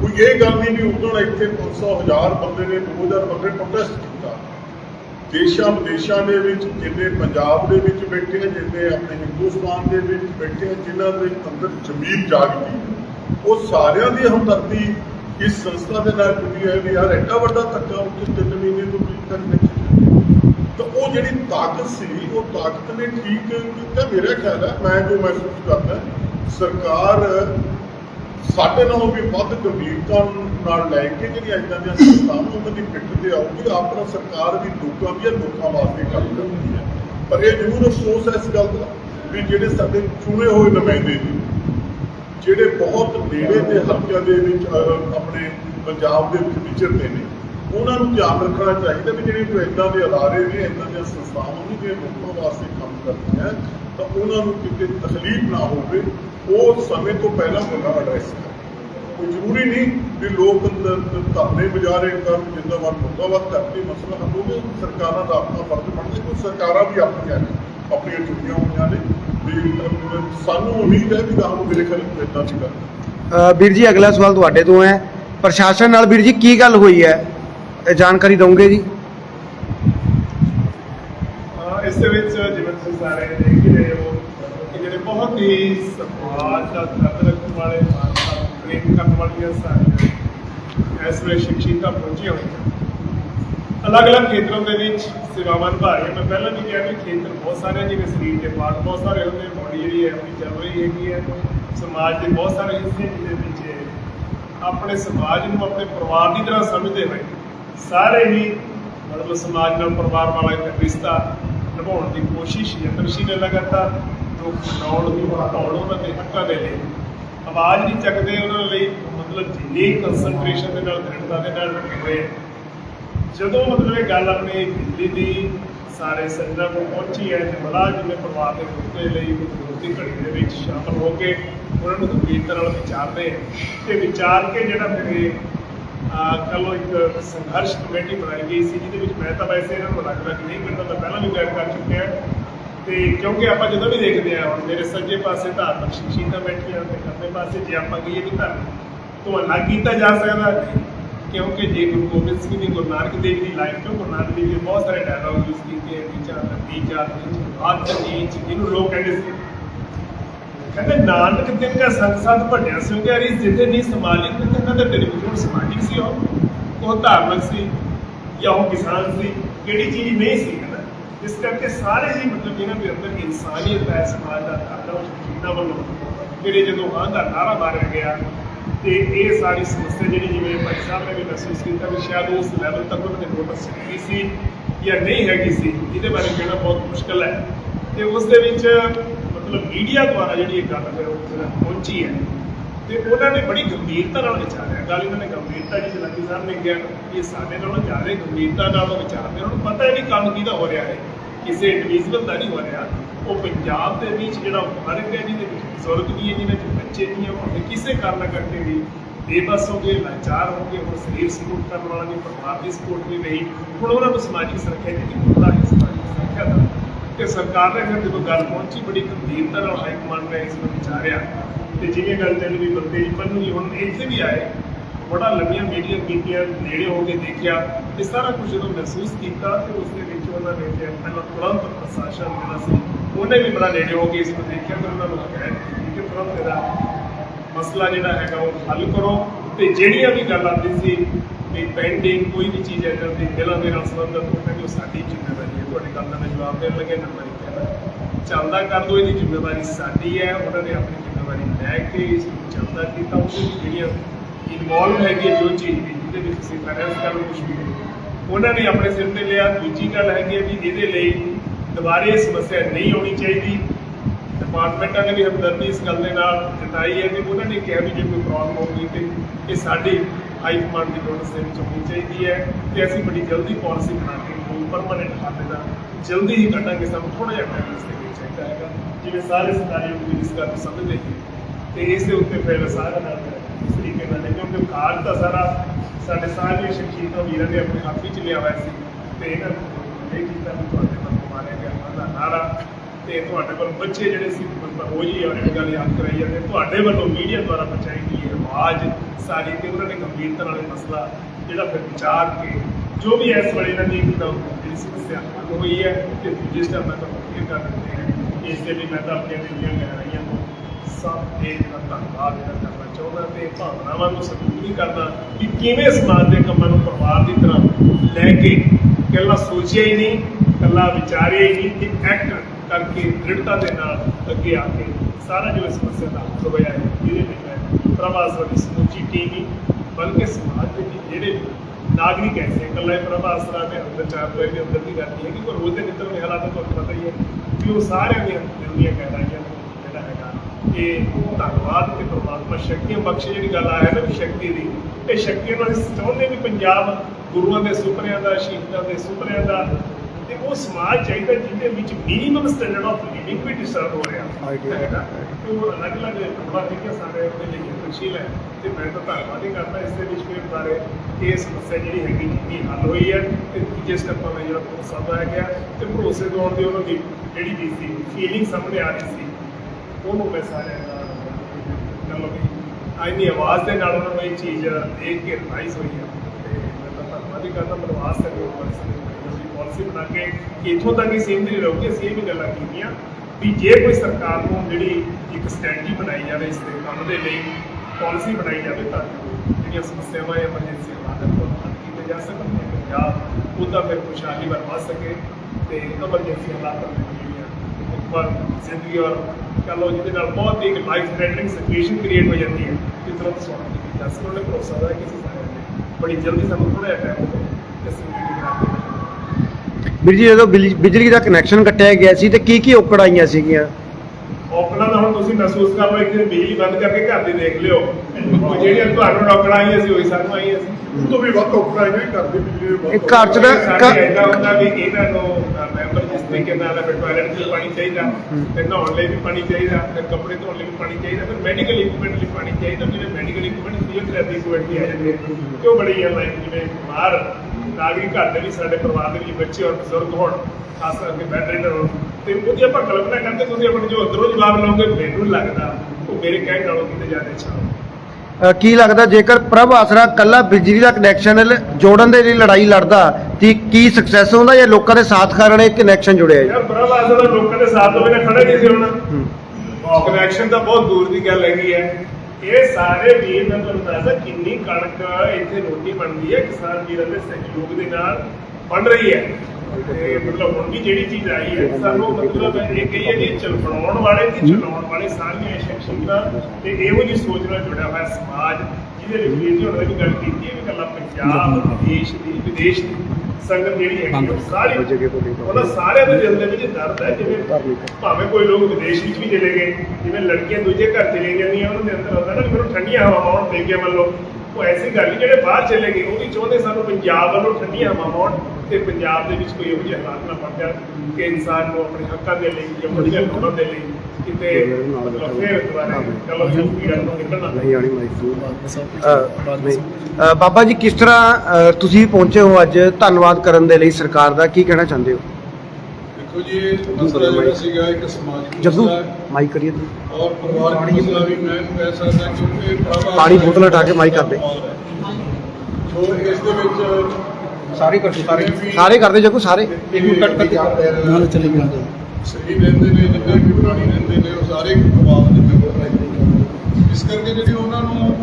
ਕੋਈ ਇਹ ਗੱਲ ਨਹੀਂ ਵੀ ਉਦੋਂ ਇੱਥੇ 500 ਹਜ਼ਾਰ ਬੰਦੇ ਨੇ 2000 ਬੰਦੇ ਪ੍ਰੋਟੈਸਟ ਦੇਸ਼ਾਂ ਵਿਦੇਸ਼ਾਂ ਦੇ ਵਿੱਚ ਜਿੰਨੇ ਪੰਜਾਬ ਦੇ ਵਿੱਚ ਬੈਠੇ ਆ, ਜਿੰਨੇ ਆਪਣੇ ਹਿੰਦੁਸਤਾਨ ਦੇ ਵਿੱਚ ਬੈਠੇ ਆ, ਜਿਨ੍ਹਾਂ ਦੇ ਅੰਦਰ ਜ਼ਮੀਰ ਜਾਗ ਉਹ ਸਾਰਿਆਂ ਦੀ ਹਮਦਰਦੀ ਇਸ ਸੰਸਥਾ ਦੇ ਨਾਲ ਜੁੜੀ ਹੈ ਵੀ ਯਾਰ ਐਡਾ ਵੱਡਾ ਧੱਕਾ ਉੱਤੇ ਤਿੰਨ ਮਹੀਨੇ ਤੋਂ ਬਿਲਕੁਲ ਨਹੀਂ ਤਾਂ ਉਹ ਜਿਹੜੀ ਤਾਕਤ ਸੀ, ਉਹ ਤਾਕਤ ਨੇ ਠੀਕ ਕੀਤਾ। ਮੇਰਾ ਖਿਆਲ ਹੈ, ਮੈਂ ਜੋ ਮਹਿਸੂਸ ਕਰਦਾ, ਸਰਕਾਰ ਸਾਡੇ ਨਾਲੋਂ ਵੀ ਵੱਧ ਗੰਭੀਰਤਾ ਨਾਲ ਲੈ ਕੇ ਜਿਹੜੀਆਂ ਇਦਾਂ ਦੀਆਂ ਸੰਸਥਾਵਾਂ ਉਹਨਾਂ ਦੀ ਪਿੱਠ ਤੇ ਆਉਗੀ ਆਪਣਾ ਸਰਕਾਰ ਵੀ ਲੋਕਾਂ ਦੀ ਲੋਕਾਂ ਵਾਸਤੇ ਕੰਮ ਕਰਦੀ ਹੈ ਪਰ ਇਹ ਜ਼ਰੂਰ ਅਫਸੋਸ ਹੈ ਇਸ ਗੱਲ ਦਾ ਵੀ ਜਿਹੜੇ ਸਾਡੇ ਚੁਣੇ ਹੋਏ ਨੁਮਾਇੰਦੇ ਨੇ ਜਿਹੜੇ ਬਹੁਤ ਨੇੜੇ ਦੇ ਹਲਕਿਆਂ ਦੇ ਵਿੱਚ ਆਪਣੇ ਪੰਜਾਬ ਦੇ ਵਿੱਚ ਵਿਚਰਦੇ ਨੇ, ਉਹਨਾਂ ਨੂੰ ਧਿਆਨ ਰੱਖਣਾ ਚਾਹੀਦਾ ਵੀ ਜਿਹੜੇ ਇਦਾਂ ਦੇ ਅਦਾਰੇ ਨੇ, ਇਦਾਂ ਦੀਆਂ ਸੰਸਥਾਵਾਂ ਨੇ ਜਿਹੜੇ ਲੋਕਾਂ ਵਾਸਤੇ ਕੰਮ ਕਰਦੀਆਂ, ਤਾਂ ਉਹਨਾਂ ਨੂੰ ਕਿਤੇ ਤਕਲੀਫ ਨਾ ਹੋਵੇ ਉਹ ਸਮੇਂ ਤੋਂ ਪਹਿਲਾਂ ਉਹਨਾਂ ਐਡਰੈਸ ਕੋਈ ਜ਼ਰੂਰੀ ਨਹੀਂ ਵੀ ਲੋਕ ਅੰਦਰ ਧਰਨੇ ਬਜਾਰੇ ਕਰਨ ਜਿੰਦਾਬਾਦ ਮੁਰਦਾਬਾਦ ਕਰਕੇ ਮਸਲਾ ਹੱਲ ਹੋਵੇ ਸਰਕਾਰਾਂ ਦਾ ਆਪਣਾ ਫਰਜ਼ ਬਣਦਾ ਕੋਈ ਸਰਕਾਰਾਂ ਵੀ ਆਪਣੀਆਂ ਨੇ ਆਪਣੀਆਂ ਚੁਣੀਆਂ ਹੋਈਆਂ ਨੇ ਵੀ ਸਾਨੂੰ ਉਮੀਦ ਹੈ ਵੀ ਗਾਹ ਨੂੰ ਮੇਰੇ ਖਿਆਲ ਵਿੱਚ ਇਦਾਂ ਦੀ ਗੱਲ ਅ, ਵੀਰ ਜੀ ਅਗਲਾ ਸਵਾਲ ਤੁਹਾਡੇ ਤੋਂ ਹੈ। ਪ੍ਰਸ਼ਾਸਨ ਨਾਲ ਵੀਰ ਜੀ ਕੀ ਗੱਲ ਹੋਈ ਹੈ? ਇਹ ਜਾਣਕਾਰੀ ਦਵੋਗੇ ਜੀ। ਇਸ ਦੇ ਵਿੱਚ ਜਿਵੇਂ ਤੁਸੀਂ ਸਾਰੇ ਦੇਖ ਰਹੇ ਹੋ ਕਿ ਜਿਹੜੇ ਬਹੁਤ ਹੀ ਦਰਦ ਰੱਖਣ ਵਾਲੇ ਪ੍ਰੇਮ ਕਰਨ ਵਾਲੀਆਂ ਸਾਰੀਆਂ ਇਸ ਵੇਲੇ ਸ਼ਖਸੀਅਤਾਂ ਪਹੁੰਚੀਆਂ ਹੋਈਆਂ ਅਲੱਗ-ਅਲੱਗ ਖੇਤਰਾਂ ਦੇ ਵਿੱਚ ਸੇਵਾਵਾਂ ਨਿਭਾ ਰਹੀਆਂ ਮੈਂ ਪਹਿਲਾਂ ਵੀ ਕਿਹਾ ਕਿ ਖੇਤਰ ਬਹੁਤ ਸਾਰੇ ਜਿਵੇਂ ਸਰੀਰ ਦੇ ਪਾਰਟ ਬਹੁਤ ਸਾਰੇ ਹੁੰਦੇ ਬੋਡੀ ਜਿਹੜੀ ਹੈ, ਆਪਣੀ ਚੱਲ ਰਹੀ ਹੈਗੀ ਹੈ, ਸਮਾਜ ਦੇ ਬਹੁਤ ਸਾਰੇ ਹਿੱਸੇ ਜਿਹਦੇ ਵਿੱਚ ਆਪਣੇ ਸਮਾਜ ਨੂੰ ਆਪਣੇ ਪਰਿਵਾਰ ਦੀ ਤਰ੍ਹਾਂ ਸਮਝਦੇ ਹੋਏ ਸਾਰੇ ਹੀ ਮਤਲਬ ਸਮਾਜ ਨਾਲ ਪਰਿਵਾਰ ਵਾਲਾ ਇੱਕ ਰਿਸ਼ਤਾ ਨਿਭਾਉਣ ਦੀ ਕੋਸ਼ਿਸ਼ ਯਤਨਸ਼ੀਲ ਲਗਾਤਾਰ। ਦੁੱਖ ਹਟਾਉਣ ਦੀ ਹਟਾਉਣ ਉਹਨਾਂ ਦੇ ਹੱਕਾਂ ਦੇ ਲਈ। ਆਵਾਜ਼ ਨਹੀਂ ਚੱਕਦੇ ਉਹਨਾਂ ਲਈ, ਮਤਲਬ ਜਿੰਨੀ ਕਨਸੈਂਟਰੇਸ਼ਨ ਦੇ ਨਾਲ, ਦ੍ਰਿੜਤਾ ਦੇ ਨਾਲ ਲੱਗੇ ਹੋਏ। ਜਦੋਂ ਮਤਲਬ ਇਹ ਗੱਲ ਆਪਣੀ ਬਿਜਲੀ ਦੀ ਸਾਰੇ ਸੱਜਣਾ ਕੋਲ ਪਹੁੰਚੀ ਹੈ ਤੇ ਬੜਾ ਜਿਵੇਂ ਪਰਿਵਾਰ ਦੇ ਮੁੱਦੇ ਲਈ ਵਿਰੋਧੀ ਘੜੀ ਦੇ ਵਿੱਚ ਸ਼ਾਮਲ ਹੋ ਕੇ ਉਹਨਾਂ ਨੂੰ ਗੰਭੀਰਤਾ ਨਾਲ ਵਿਚਾਰਦੇ ਤੇ ਵਿਚਾਰ ਕੇ ਜਿਹੜਾ ਫਿਰ ਇਹ ਇੱਕ ਸੰਘਰਸ਼ ਕਮੇਟੀ ਬਣਾਈ ਗਈ ਸੀ, ਜਿਹਦੇ ਵਿੱਚ ਮੈਂ ਤਾਂ ਵੈਸੇ ਇਹਨਾਂ ਨੂੰ ਲੱਗਦਾ ਕਿ ਨਹੀਂ ਕਰਦਾ ਮੈਂ ਪਹਿਲਾਂ ਵੀ ਗੱਲ ਕਰ ਚੁੱਕਿਆ। ਤੇ ਕਿਉਂਕਿ ਆਪਾਂ ਜਦੋਂ ਵੀ ਦੇਖਦੇ ਆ ਹੁਣ ਮੇਰੇ ਸੱਜੇ ਪਾਸੇ ਧਾਰਮਿਕ ਸ਼ਖਸੀਅਤਾਂ ਬੈਠੀਆਂ ਤੇ ਖੱਬੇ ਪਾਸੇ ਜੇ ਆਪਾਂ ਕਹੀਏ ਵੀ ਧਰਮ ਤੋਂ ਅਲੱਗ ਕੀਤਾ ਜਾ ਸਕਦਾ ਕਿਉਂਕਿ ਜੇ ਗੁਰੂ ਗੋਬਿੰਦ ਸਿੰਘ ਜੀ ਗੁਰੂ ਨਾਨਕ ਦੇਵ ਦੀ ਲਾਈਫ ਤੋਂ ਗੁਰੂ ਨਾਨਕ ਦੇਵ ਨੇ ਬਹੁਤ ਸਾਰੇ ਡਾਇਲੌਗ ਯੂਜ਼ ਕੀਤੇ, ਨੀਚਾ ਧਰਤੀ ਜਾਤ ਨੀਚ ਆਤ ਨੀਚ ਇਹਨੂੰ ਲੋਕ ਕਹਿੰਦੇ ਸੀ। ਕਹਿੰਦੇ, ਨਾਨਕ ਦਿਨ ਦਾ ਸੰਸਦ ਭਟਿਆ ਸੀ ਉਹ ਜਿੱਥੇ ਨਹੀਂ ਸਮਾਜਿਕ ਤੇ ਕਹਿੰਦਾ ਤੇ ਤੇਰੇ ਹੁਣ ਸਮਾਜਿਕ ਸੀ ਉਹ? ਉਹ ਧਾਰਮਿਕ ਸੀ ਜਾਂ ਉਹ ਕਿਸਾਨ ਸੀ? ਕਿਹੜੀ ਚੀਜ਼ ਨਹੀਂ ਸੀ? ਇਸ ਕਰਕੇ ਸਾਰੇ ਹੀ ਮਤਲਬ ਜਿਹਨਾਂ ਦੇ ਅੰਦਰ ਇਨਸਾਨੀਅਤ ਹੈ, ਸਮਾਜ ਦਾ ਧਾਰਨਾ ਉਸ ਚੀਜ਼ਾਂ ਵੱਲੋਂ ਜਿਹੜੇ ਜਦੋਂ ਹਾਂ ਦਾ ਨਾਰਾ ਮਾਰਿਆ ਗਿਆ ਤੇ ਇਹ ਸਾਰੀ ਸਮੱਸਿਆ ਜਿਹੜੀ ਜਿਵੇਂ ਭਾਈ ਸਾਹਿਬ ਨੇ ਵੀ ਮਹਿਸੂਸ ਕੀਤਾ ਵੀ ਸ਼ਾਇਦ ਉਸ ਲੈਵਲ ਤੱਕ ਉਹਨਾਂ ਨੇ ਨੋਟਿਸ ਕੀਤੀ ਸੀ ਜਾਂ ਨਹੀਂ ਹੈਗੀ ਸੀ, ਇਹਦੇ ਬਾਰੇ ਕਹਿਣਾ ਬਹੁਤ ਮੁਸ਼ਕਲ ਹੈ। ਤੇ ਉਸ ਦੇ ਵਿੱਚ ਮਤਲਬ ਮੀਡੀਆ ਦੁਆਰਾ ਜਿਹੜੀ ਇਹ ਗੱਲ ਹੈ, ਉਹ ਪਹੁੰਚੀ ਹੈ। ਤੇ ਉਹਨਾਂ ਨੇ ਬੜੀ ਗੰਭੀਰਤਾ ਨਾਲ ਵਿਚਾਰਿਆ। ਗੱਲ ਇਹਨਾਂ ਨੇ ਗੰਭੀਰਤਾ ਜੀ ਜਲਾਲੀ ਸਾਹਿਬ ਨੇ ਕਿਹਾ ਕਿ ਸਾਡੇ ਨਾਲੋਂ ਜ਼ਿਆਦਾ ਗੰਭੀਰਤਾ ਨਾਲ ਵਿਚਾਰਦੇ ਉਹਨਾਂ ਨੂੰ ਪਤਾ ਹੀ ਨਹੀਂ ਕੰਮ ਕਿਹਦਾ ਹੋ ਰਿਹਾ ਹੈ। ਕਿਸੇ ਇੰਡੀਵਿਜੂਅਲ ਦਾ ਨਹੀਂ ਹੋ ਰਿਹਾ। ਉਹ ਪੰਜਾਬ ਦੇ ਵਿੱਚ ਜਿਹੜਾ ਫ਼ਰਕ ਹੈ, ਜਿਹਦੇ ਵਿੱਚ ਬਜ਼ੁਰਗ ਵੀ ਹੈ, ਜਿਹਦੇ ਵਿੱਚ ਬੱਚੇ ਵੀ ਹੈ ਭਾਵੇਂ ਕਿਸੇ ਕਾਰਨ ਕਰਕੇ ਵੀ ਬੇਬਸ ਹੋ ਗਏ, ਲਾਚਾਰ ਹੋ ਗਏ ਹੁਣ ਸਰੀਰ ਸਪੋਰਟ ਕਰਨ ਵਾਲਾ ਨਹੀਂ ਪਰਿਵਾਰ ਦੀ ਸਪੋਰਟ ਵੀ ਨਹੀਂ। ਹੁਣ ਉਹਨਾਂ ਨੂੰ ਸਮਾਜਿਕ ਸੁਰੱਖਿਆ ਦੀ ਜ਼ਰੂਰਤ ਹੈ, ਸਮਾਜਿਕ ਸੁਰੱਖਿਆ ਦਾ। ਤੇ ਸਰਕਾਰ ਨੇ ਫਿਰ ਜਦੋਂ ਗੱਲ ਪਹੁੰਚੀ, ਬੜੀ ਗੰਭੀਰਤਾ ਨਾਲ ਹਾਈ ਕਮਾਂਡ ਨੇ ਇਸ ਨੂੰ ਵਿਚਾਰਿਆ। ਤੇ ਜਿਵੇਂ ਗੱਲ ਚੱਲ ਵੀ ਬੰਦੇ ਜੀ ਪੰਨੂ ਹੁਣ ਇੱਥੇ ਵੀ ਆਏ, ਬੜਾ ਲੰਮੀਆਂ ਮੀਟਿੰਗਾਂ ਕੀਤੀਆਂ, ਨੇੜੇ ਹੋ ਕੇ ਦੇਖਿਆ ਤੇ ਸਾਰਾ ਕੁਝ ਜਦੋਂ ਮਹਿਸੂਸ ਕੀਤਾ ਤੇ ਉਸ ਦੇ ਵਿੱਚ ਉਹਨਾਂ ਨੇ ਫਿਰ ਪਹਿਲਾਂ ਤੁਰੰਤ ਪ੍ਰਸ਼ਾਸਨ ਜਿਹੜਾ ਸੀ, ਉਹਨੇ ਵੀ ਬੜਾ ਨੇੜੇ ਹੋ ਕੇ ਇਸ ਨੂੰ ਦੇਖਿਆ ਤੇ ਉਹਨਾਂ ਨੂੰ ਕਹਿ ਕਿ ਤੁਰੰਤ ਇਹਦਾ ਮਸਲਾ ਜਿਹੜਾ ਹੈਗਾ ਉਹ ਹੱਲ ਕਰੋ ਤੇ ਜਿਹੜੀਆਂ ਵੀ ਗੱਲ ਆਉਂਦੀ ਸੀ ਵੀ ਪੈਂਡਿੰਗ ਕੋਈ ਵੀ ਚੀਜ਼ ਹੈ ਜਾਂਦੀ ਬਿਲਾਂ ਦੇ ਨਾਲ ਸੰਬੰਧਿਤ ਉਹ ਕਹਿੰਦੇ ਉਹ ਸਾਡੀ ਜ਼ਿੰਮੇਵਾਰੀ ਹੈ। ਤੁਹਾਡੀ ਗੱਲ ਦਾ ਮੈਂ ਜਵਾਬ ਦੇਣ ਲੱਗਿਆ ਨੰਬਰ ਇੱਕ ਕਹਿੰਦਾ, ਚੱਲਦਾ ਕਰ ਦੋ, ਇਹਦੀ ਜ਼ਿੰਮੇਵਾਰੀ ਸਾਡੀ ਹੈ, ਉਹਨਾਂ ਨੇ ਆਪਣੀ ਜ਼ਿੰਮੇਵਾਰੀ ਲੈ ਕੇ ਇਸ ਨੂੰ ਚੱਲਦਾ ਕੀਤਾ ਉਹਦੇ ਵਿੱਚ ਜਿਹੜੀਆਂ ਇਨਵੋਲਵ ਹੈਗੀ ਜੋ ਚੀਜ਼ ਵੀ, ਜਿਹਦੇ ਵਿੱਚ ਅਸੀਂ ਫਾਈਨੈਂਸ ਕਰ ਕੁਝ ਵੀ ਉਹਨਾਂ ਨੇ ਆਪਣੇ ਸਿਰ ਤੇ ਲਿਆ। ਦੂਜੀ ਗੱਲ ਹੈਗੀ ਹੈ ਵੀ ਇਹਦੇ ਲਈ ਦੁਬਾਰੇ ਸਮੱਸਿਆ ਨਹੀਂ ਆਉਣੀ ਚਾਹੀਦੀ। ਡਿਪਾਰਟਮੈਂਟਾਂ ਨੇ ਵੀ ਹਮਦਰਦੀ ਇਸ ਗੱਲ ਦੇ ਨਾਲ ਜਤਾਈ ਹੈ ਕਿ ਉਹਨਾਂ ਨੇ ਕਿਹਾ ਵੀ ਜੇ ਕੋਈ ਪ੍ਰੋਬਲਮ ਹੋਊਗੀ ਤੇ ਇਹ ਸਾਡੀ ਹਾਈ ਕਮਾਂਡ ਦੀ ਨੋਟਿਸ ਦੇ ਵਿੱਚ ਹੋਣੀ ਚਾਹੀਦੀ ਹੈ ਤੇ ਅਸੀਂ ਬੜੀ ਜਲਦੀ ਪਾਲਿਸੀ ਬਣਾ ਕੇ ਕੋਈ ਪਰਮਾਨੈਂਟ ਹੱਲ ਦਾ ਜਲਦੀ ਹੀ ਕੱਢਾਂਗੇ। ਸਾਨੂੰ ਥੋੜਾ ਜਿਹਾ ਟਾਈਮ ਇਸ ਦੇ ਵਿੱਚ ਚਾਹੀਦਾ ਹੈਗਾ। ਜਿਵੇਂ ਸਾਰੇ ਸਿਤਾਰੇ ਉਮੀਦ ਇਸ ਗੱਲ ਨੂੰ ਸਮਝਦੇ ਨੇ ਤੇ ਇਸ ਦੇ ਉੱਤੇ ਫਿਰ ਸਾਰਾ ਨਾਲ ਇਸ ਤਰੀਕੇ ਨਾਲ ਹੈ ਕਿਉਂਕਿ ਕਾਰਜ ਤਾਂ ਸਾਰਾ ਸਾਡੇ ਸਾਰੇ ਸ਼ਖਸੀਅਤਾਂ ਵੀਰਾਂ ਨੇ ਆਪਣੇ ਹੱਥ ਵਿੱਚ ਲਿਆ ਹੋਇਆ ਸੀ, ਤੇ ਇਹਨਾਂ ਨੂੰ ਇਹ ਕੀਤਾ ਤੇ ਤੁਹਾਡੇ ਵੱਲ ਬੱਚੇ ਜਿਹੜੇ ਸੀ ਰੋਜ਼ ਹੀ ਉਹਨੇ ਗੱਲ ਯਾਦ ਕਰਾਈ ਜਾਂਦੇ ਤੁਹਾਡੇ ਵੱਲੋਂ ਮੀਡੀਆ ਦੁਆਰਾ ਪਹੁੰਚਾਈ ਗਈ ਆਵਾਜ਼ ਸਾਰੀ, ਤੇ ਉਹਨਾਂ ਨੇ ਗੰਭੀਰਤਾ ਨਾਲ ਇਹ ਮਸਲਾ ਜਿਹੜਾ ਫਿਰ ਵਿਚਾਰ ਕੇ ਜੋ ਵੀ ਇਸ ਵੇਲੇ ਇਹਨਾਂ ਦੀ ਜਿਹੜੀ ਸਮੱਸਿਆ ਹੱਲ ਹੋਈ ਹੈ, ਤੇ ਦੂਜੇ ਸਟੈਪ ਮੈਂ ਤੁਹਾਨੂੰ ਇਹ ਕਰ ਦਿੰਦੇ ਹਾਂ ਇਸ ਦੇ ਲਈ ਮੈਂ ਤਾਂ ਆਪਣੀਆਂ ਦਿੱਲੀਆਂ ਗਹਿਰਾਈਆਂ ਤੋਂ ਸਭ ਦੇ ਜਿਹੜਾ ਧੰਨਵਾਦ ਜਿਹੜਾ ਕਰਨਾ ਚਾਹੁੰਦਾ ਤੇ ਭਾਵਨਾਵਾਂ ਨੂੰ ਸਬੂਤ ਵੀ ਕਰਦਾ ਕਿ ਕਿਵੇਂ ਸਮਾਜ ਦੇ ਕੰਮਾਂ ਨੂੰ ਪਰਿਵਾਰ ਦੀ ਤਰ੍ਹਾਂ ਲੈ ਕੇ ਇਕੱਲਾ ਸੋਚਿਆ ਹੀ ਨਹੀਂ ਇਕੱਲਾ ਵਿਚਾਰਿਆ ਹੀ ਨਹੀਂ ਕਿ ਐਕਟ ਕਰਕੇ ਦ੍ਰਿੜਤਾ ਦੇ ਨਾਲ ਅੱਗੇ ਆ ਕੇ ਸਾਰਾ ਜੋ ਸਮੱਸਿਆ ਦਾ ਹੱਲ ਹੋਇਆ ਹੈ, ਇਹਦੇ ਲਈ ਮੈਂ ਪ੍ਰਭਾਸ ਵਾਲੀ ਸਮੁੱਚੀ ਟੀਮ ਹੀ, ਬਲਕਿ ਸਮਾਜ ਦੇ ਵਿੱਚ ਜਿਹੜੇ ਹੀ ਪ੍ਰਭਾਸ ਰਾ ਦੇ ਅੰਦਰ ਚਾਰ ਤੋਂ ਦੇ ਅੰਦਰ ਦੀ ਗੱਲ ਨਹੀਂ ਹੈ ਕਿ ਪਰ ਰੋਜ਼ ਦੇ ਨਿੱਤਰ ਦੇ ਹਾਲਾਤ ਤਾਂ ਤੁਹਾਨੂੰ ਪਤਾ ਹੀ ਹੈ ਕਿ ਉਹ ਸਾਰਿਆਂ ਦੀਆਂ ਦਿਲਦੀਆਂ ਕਹਿਰਾਈਆਂ ਨੂੰ ਜਿਹੜਾ ਹੈਗਾ ਇਹ ਧੰਨਵਾਦ ਤੇ ਪ੍ਰਮਾਤਮਾ ਸ਼ਕਤੀਆਂ ਬਖਸ਼ੇ ਜਿਹੜੀ ਗੱਲ ਆ ਹੈ ਨਾ ਸ਼ਕਤੀ ਦੀ ਇਹ ਸ਼ਕਤੀਆਂ ਨਾਲ ਚਾਹੁੰਦੇ ਵੀ ਪੰਜਾਬ ਗੁਰੂਆਂ ਦੇ ਸੁਪਨਿਆਂ ਦਾ ਸ਼ਹੀਦਾਂ ਦੇ ਸੁਪਨਿਆਂ ਦਾ ਤੇ ਉਹ ਸਮਾਜ ਚਾਹੀਦਾ ਜਿਹਦੇ ਵਿੱਚ ਮਿਨੀਮਮ ਸਟੈਂਡਰਡ ਆਫ ਲਿਵਿੰਗ ਵੀ ਡਿਸਟਰਬ ਹੋ ਰਿਹਾ। ਹੈਗਾ। ਤੇ ਉਹ ਅਲੱਗ-ਅਲੱਗ ਹੈਗੇ ਸਾਰੇ ਉਹਦੇ ਲਈ ਤਸ਼ੀਲ ਹੈ ਤੇ ਮੈਂ ਤਾਂ ਧੰਨਵਾਦ ਹੀ ਕਰਦਾ ਇਸ ਦੇ ਵਿੱਚ ਮੇਰੇ ਬਾਰੇ ਇਹ ਸਮੱਸਿਆ ਜਿਹੜੀ ਹੈਗੀ ਜਿੰਨੀ ਹੱਲ ਹੋਈ ਹੈ ਤੇ ਦੂਜੇ ਸਟੈਪਾਂ ਦਾ ਜਿਹੜਾ ਭਰੋਸਾ ਪਾਇਆ ਗਿਆ ਤੇ ਭਰੋਸੇ ਦਿਵਾਉਣ ਦੀ ਉਹਨਾਂ ਦੀ ਜਿਹੜੀ ਵੀ ਸੀ ਫੀਲਿੰਗ ਸਾਹਮਣੇ ਆ ਰਹੀ ਸੀ, ਉਹਨੂੰ ਮੈਂ ਸਾਰਿਆਂ ਦਾ ਗੱਲ ਵੀ ਅੱਜ ਆਵਾਜ਼ ਦੇ ਨਾਲ ਉਹਨਾਂ ਨੂੰ ਇਹ ਚੀਜ਼ ਦੇਖ ਕੇ ਰਿਲਾਈਜ਼ ਹੋਈ ਹੈ ਤੇ ਮੈਂ ਤਾਂ ਧੰਨਵਾਦ ਹੀ ਕਰਦਾ ਪ੍ਰਵਾਸ ਤੇ ਲੋਕ ਪਾਲਿਸੀ ਬਣਾ ਕੇ ਕਿ ਇੱਥੋਂ ਤੱਕ ਹੀ ਸੀਮਿਤ ਨਹੀਂ ਰਹੂਗੀ ਅਸੀਂ ਇਹ ਵੀ ਗੱਲਾਂ ਕੀਤੀਆਂ ਵੀ ਜੇ ਕੋਈ ਸਰਕਾਰ ਨੂੰ ਜਿਹੜੀ ਇੱਕ ਸਟ੍ਰੈਟਜੀ ਬਣਾਈ ਜਾਵੇ ਇਸ ਦੇ ਕੰਮ ਦੇ ਲਈ ਪਾਲਿਸੀ ਬਣਾਈ ਜਾਵੇ ਤਾਂ ਜਿਹੜੀਆਂ ਸਮੱਸਿਆਵਾਂ ਹੈ ਐਮਰਜੈਂਸੀ ਹਾਲਾਤ ਨੂੰ ਹੱਲ ਕੀਤੇ ਜਾ ਸਕਣ ਤੇ ਪੰਜਾਬ ਉਹਦਾ ਫਿਰ ਖੁਸ਼ਹਾਲੀ ਵੱਧ ਸਕੇ ਤੇ ਐਮਰਜੈਂਸੀ ਹਾਲਾਤਾਂ ਦੇ ਜਿਹੜੀਆਂ ਇੱਕ ਵਾਰ ਜ਼ਿੰਦਗੀ ਔਰ ਕਹ ਲਓ ਜਿਹਦੇ ਨਾਲ ਬਹੁਤ ਹੀ ਇੱਕ ਲਾਈਫ ਥ੍ਰੈਟਨਿੰਗ ਸਿਚੁਏਸ਼ਨ ਕ੍ਰੀਏਟ ਹੋ ਜਾਂਦੀ ਹੈ ਕਿ ਤੁਰੰਤ ਸੌਣ ਦੀ ਜਾ ਸਕਣ ਉਹਨੇ ਭਰੋਸਾ ਦਾ ਕਿਸੇ ਸਾਰਿਆਂ ਨੇ ਬੜੀ ਜਲਦੀ ਸਾਨੂੰ ਥੋੜਾ ਜਿਹਾ ਟਾਈਮ ਹੋ ਇਸ ਮੀਟਿੰਗ ਕਰਾ ਕੇ ਵੀਰ ਜੀ ਜਦੋਂ ਬਿਜਲੀ ਦਾ ਕਨੈਕਸ਼ਨ ਕੱਟਿਆ ਗਿਆ ਸੀ ਤੇ ਕੀ ਕੀ ਔਕੜ ਆਈਆਂ ਸੀਗੀਆਂ? ਔਕੜਾਂ ਦਾ ਤੁਸੀਂ ਮਹਿਸੂਸ ਕਰ ਲਓ ਇੱਕ ਦਿਨ ਬਿਜਲੀ ਬੰਦ ਕਰਕੇ ਘਰ ਦੀ ਦੇਖ ਲਿਓ। ਉਹ ਜਿਹੜੀਆਂ ਤੁਹਾਨੂੰ ਔਕੜਾਂ ਆਈਆਂ ਸੀ ਉਹੀ ਸਾਨੂੰ ਆਈਆਂ ਸੀ। ਉਹ ਤੋਂ ਵੀ ਵੱਧ ਨਹੀਂ ਕਰਦੇ ਬਿਜਲੀ ਦੇ ਵੱਧ ਇਹ ਘਰ 'ਚ ਹੁੰਦਾ ਵੀ ਇਹਨਾਂ ਨੂੰ ਮੈਂਬਰ ਜਿਸ ਤਰੀਕੇ ਨਾਲ ਟਾਇਲਟ 'ਚ ਪਾਣੀ ਚਾਹੀਦਾ ਤੇ ਨਹਾਉਣ ਲਈ ਵੀ ਪਾਣੀ ਚਾਹੀਦਾ ਤੇ ਕੱਪੜੇ ਧੋਣ ਲਈ ਵੀ ਪਾਣੀ ਚਾਹੀਦਾ ਫਿਰ ਮੈਡੀਕਲ ਇਕਵਿਪਮੈਂਟ ਲਈ ਪਾਣੀ ਚਾਹੀਦਾ ਜਿਹੜੇ ਮੈਡੀਕਲ ਇਕਵਿਪਮੈਂਟ ਫਿਜ਼ੀਓਥੈਰੇਪੀ ਇਕਵਿਪਮੈਂਟ ਵੀ ਆ ਜਾਂਦੇ ਉਹ ਬੜੀ ਹੈ ਲਾਈਨ ਜਿਵੇਂ ਬਾਹਰ ਨਾਗਰਿਕ ਘਰ ਦੇ ਵੀ ਸਾਡੇ ਪਰਿਵਾਰ ਦੇ ਵਿੱਚ ਬੱਚੇ ਔਰ ਬਜ਼ੁਰਗ ਹੋਣ ਖਾਸ ਕਰਕੇ ਰੈਡਰ ਹੋਣ। ਤੇ ਉਹਦੀ ਆਪਾਂ ਕਲਪਨਾ ਕਰਦੇ ਤੁਸੀਂ ਆਪਣੇ ਜੋ ਅੰਦਰੋਂ ਜਵਾਬ ਲਓਗੇ ਮੈਨੂੰ ਨੀ ਲੱਗਦਾ। ਉਹ ਮੇਰੇ ਕਹਿਣ ਨਾਲੋਂ ਕਿਤੇ ਜ਼ਿਆਦਾ ਅੱਛਾ ਕੀ ਲੱਗਦਾ ਜੇਕਰ ਪ੍ਰਭ ਆਸਰਾ ਕੱਲਾ ਬਿਜਲੀ ਦਾ ਕਨੈਕਸ਼ਨ ਜੋੜਨ ਦੇ ਲਈ ਲੜਾਈ ਲੜਦਾ ਤੇ ਕੀ ਸਕਸੈਸ ਹੁੰਦਾ ਜਾਂ ਲੋਕਾਂ ਦੇ ਸਾਥ ਕਾਰਨ ਇਹ ਕਨੈਕਸ਼ਨ ਜੁੜਿਆ ਜੀ? ਯਾਰ ਬੜਾ ਆਸਰਾ ਲੋਕਾਂ ਦੇ ਸਾਥ ਤੋਂ ਬਿਨਾਂ ਖੜਾ ਨਹੀਂ ਸੀ ਹੋਣਾ। ਕਨੈਕਸ਼ਨ ਤਾਂ ਬਹੁਤ ਦੂਰ ਦੀ ਗੱਲ ਹੈਗੀ ਹੈ। ਇਹ ਸਾਰੇ ਵੀਰ, ਮੈਂ ਤੁਹਾਨੂੰ ਦੱਸਦਾ ਕਿੰਨੀ ਕਣਕ ਇੱਥੇ ਰੋਟੀ ਬਣਦੀ ਹੈ, ਕਿਸਾਨ ਵੀਰਾਂ ਦੇ ਸਹਿਯੋਗ ਦੇ ਨਾਲ ਬਣ ਰਹੀ ਹੈ। ਤੇ ਮਤਲਬ ਹੁਣ ਵੀ ਜਿਹੜੀ ਚੀਜ਼ ਆਈ ਹੈ, ਸਾਨੂੰ ਮਤਲਬ ਇਹ ਕਹੀਏ ਕਿ ਚਲ ਬਣਾਉਣ ਵਾਲੇ ਤੇ ਚਲਾਉਣ ਵਾਲੇ ਸਾਰੀਆਂ ਸ਼ਖਸੀਅਤਾਂ ਤੇ ਇਹੋ ਜਿਹੀ ਸੋਚ ਨਾਲ ਜੁੜਿਆ ਹੋਇਆ ਸਮਾਜ ਜਿਹਦੇ ਵੀਰ ਜੀ ਉਹਨਾਂ ਨੇ ਗੱਲ ਕੀਤੀ ਹੈ ਵੀ ਇਕੱਲਾ ਪੰਜਾਬ ਦੇਸ਼ ਦੀ ਵਿਦੇਸ਼ ਦੀ ਸੰਗਤ ਜਿਹੜੀ ਹੈਗੀ ਉਹ ਸਾਰੀ ਉਹਨਾਂ ਸਾਰਿਆਂ ਦੇ ਦਿਲ ਦੇ ਵਿੱਚ ਦਰਦ ਹੈ ਜਿਵੇਂ ਭਾਵੇਂ ਕੋਈ ਲੋਕ ਵਿਦੇਸ਼ ਵਿੱਚ ਵੀ ਚਲੇ ਗਏ ਜਿਵੇਂ ਲੜਕੀਆਂ ਦੂਜੇ ਘਰ ਚਲੇ ਜਾਂਦੀਆਂ ਉਹਨਾਂ ਦੇ ਅੰਦਰ ਹੁੰਦਾ ਨਾ ਕਿ ਮੈਨੂੰ ਠੰਡੀਆਂ ਹਵਾਵਾਂ ਆਉਣ ਪੇਕੇ ਵੱਲੋਂ। ਉਹ ਐਸੀ ਗੱਲ ਨਹੀਂ ਜਿਹੜੇ ਬਾਹਰ ਚਲੇ ਗਏ ਉਹ ਵੀ ਚਾਹੁੰਦੇ ਸਾਨੂੰ ਪੰਜਾਬ ਵੱਲੋਂ ਠੰਡੀਆਂ ਹਵਾਵਾਂ ਆਉਣ ਤੇ ਪੰਜਾਬ ਦੇ ਵਿੱਚ ਕੋਈ ਇਹੋ ਜਿਹੇ ਹਾਲਾਤ ਨਾ ਬਣ ਜਾਣ ਕਿ ਇਨਸਾਨ ਨੂੰ ਆਪਣੇ ਹੱਕਾਂ ਦੇ ਲਈ ਜਾਂ ਵਧੀਆ ਲੋੜਾਂ ਦੇ ਲਈ ਕਿਤੇ ਫੇਰ ਦੁਬਾਰਾ ਚਲੋ ਜੋ ਪੀੜਾ ਨੂੰ ਨਿਕਲਣਾ। ਨਹੀਂ ਆਣੀ ਮਾਈ ਬਾਬਾ ਜੀ ਕਿਸ ਤਰ੍ਹਾਂ ਤੁਸੀਂ ਪਹੁੰਚੇ ਹੋ ਅੱਜ? ਧੰਨਵਾਦ ਕਰਨ ਦੇ ਲਈ ਸਰਕਾਰ ਦਾ ਕੀ ਕਹਿਣਾ ਚਾਹੁੰਦੇ ਹੋ? ਦੇਖੋ ਜੀ ਇਹ ਮਸਲਾ ਜਿਹੜਾ ਸੀਗਾ ਇੱਕ ਸਮਾਜਿਕ ਜੱਗੂ ਮਸਲਾ ਹੈ। ਮਾਈ ਕਰੀਏ ਤੁਸੀਂ। ਔਰ ਪਰਿਵਾਰਕ ਮਸਲਾ ਵੀ ਮੈਂ ਕਹਿ ਸਕਦਾ ਕਿਉਂਕਿ ਪ੍ਰਭਾਵ ਪਾਣੀ ਬੋਤਲ ਹਟਾ ਕੇ ਮਾਈਕ ਕਰ ਦੇ। ਸੋ ਇਸ ਦੇ ਵਿੱਚ ਸਾਰੇ ਕਰਦੇ ਸਾਰੇ। ਸਾਰੇ ਕਰਦੇ ਜੱਗੂ ਸਾਰੇ। ਇੱਕ ਕੱਟ ਕਰਕੇ ਨਾਲ ਚੱਲੀ ਜਾਂਦੇ ਸਹੀ ਰਹਿੰਦੇ ਨੇ ਜਿੰਨੇ ਵੀ ਪੁਰਾਣੀ ਰਹਿੰਦੇ ਨੇ ਉਹ ਸਾਰੇ ਪ੍ਰਭਾਵ ਦੇ ਮੈਂਬਰ ਨੇ। ਇਸ ਕਰਕੇ ਜਿਹੜੀ ਉਹਨਾਂ ਨੂੰ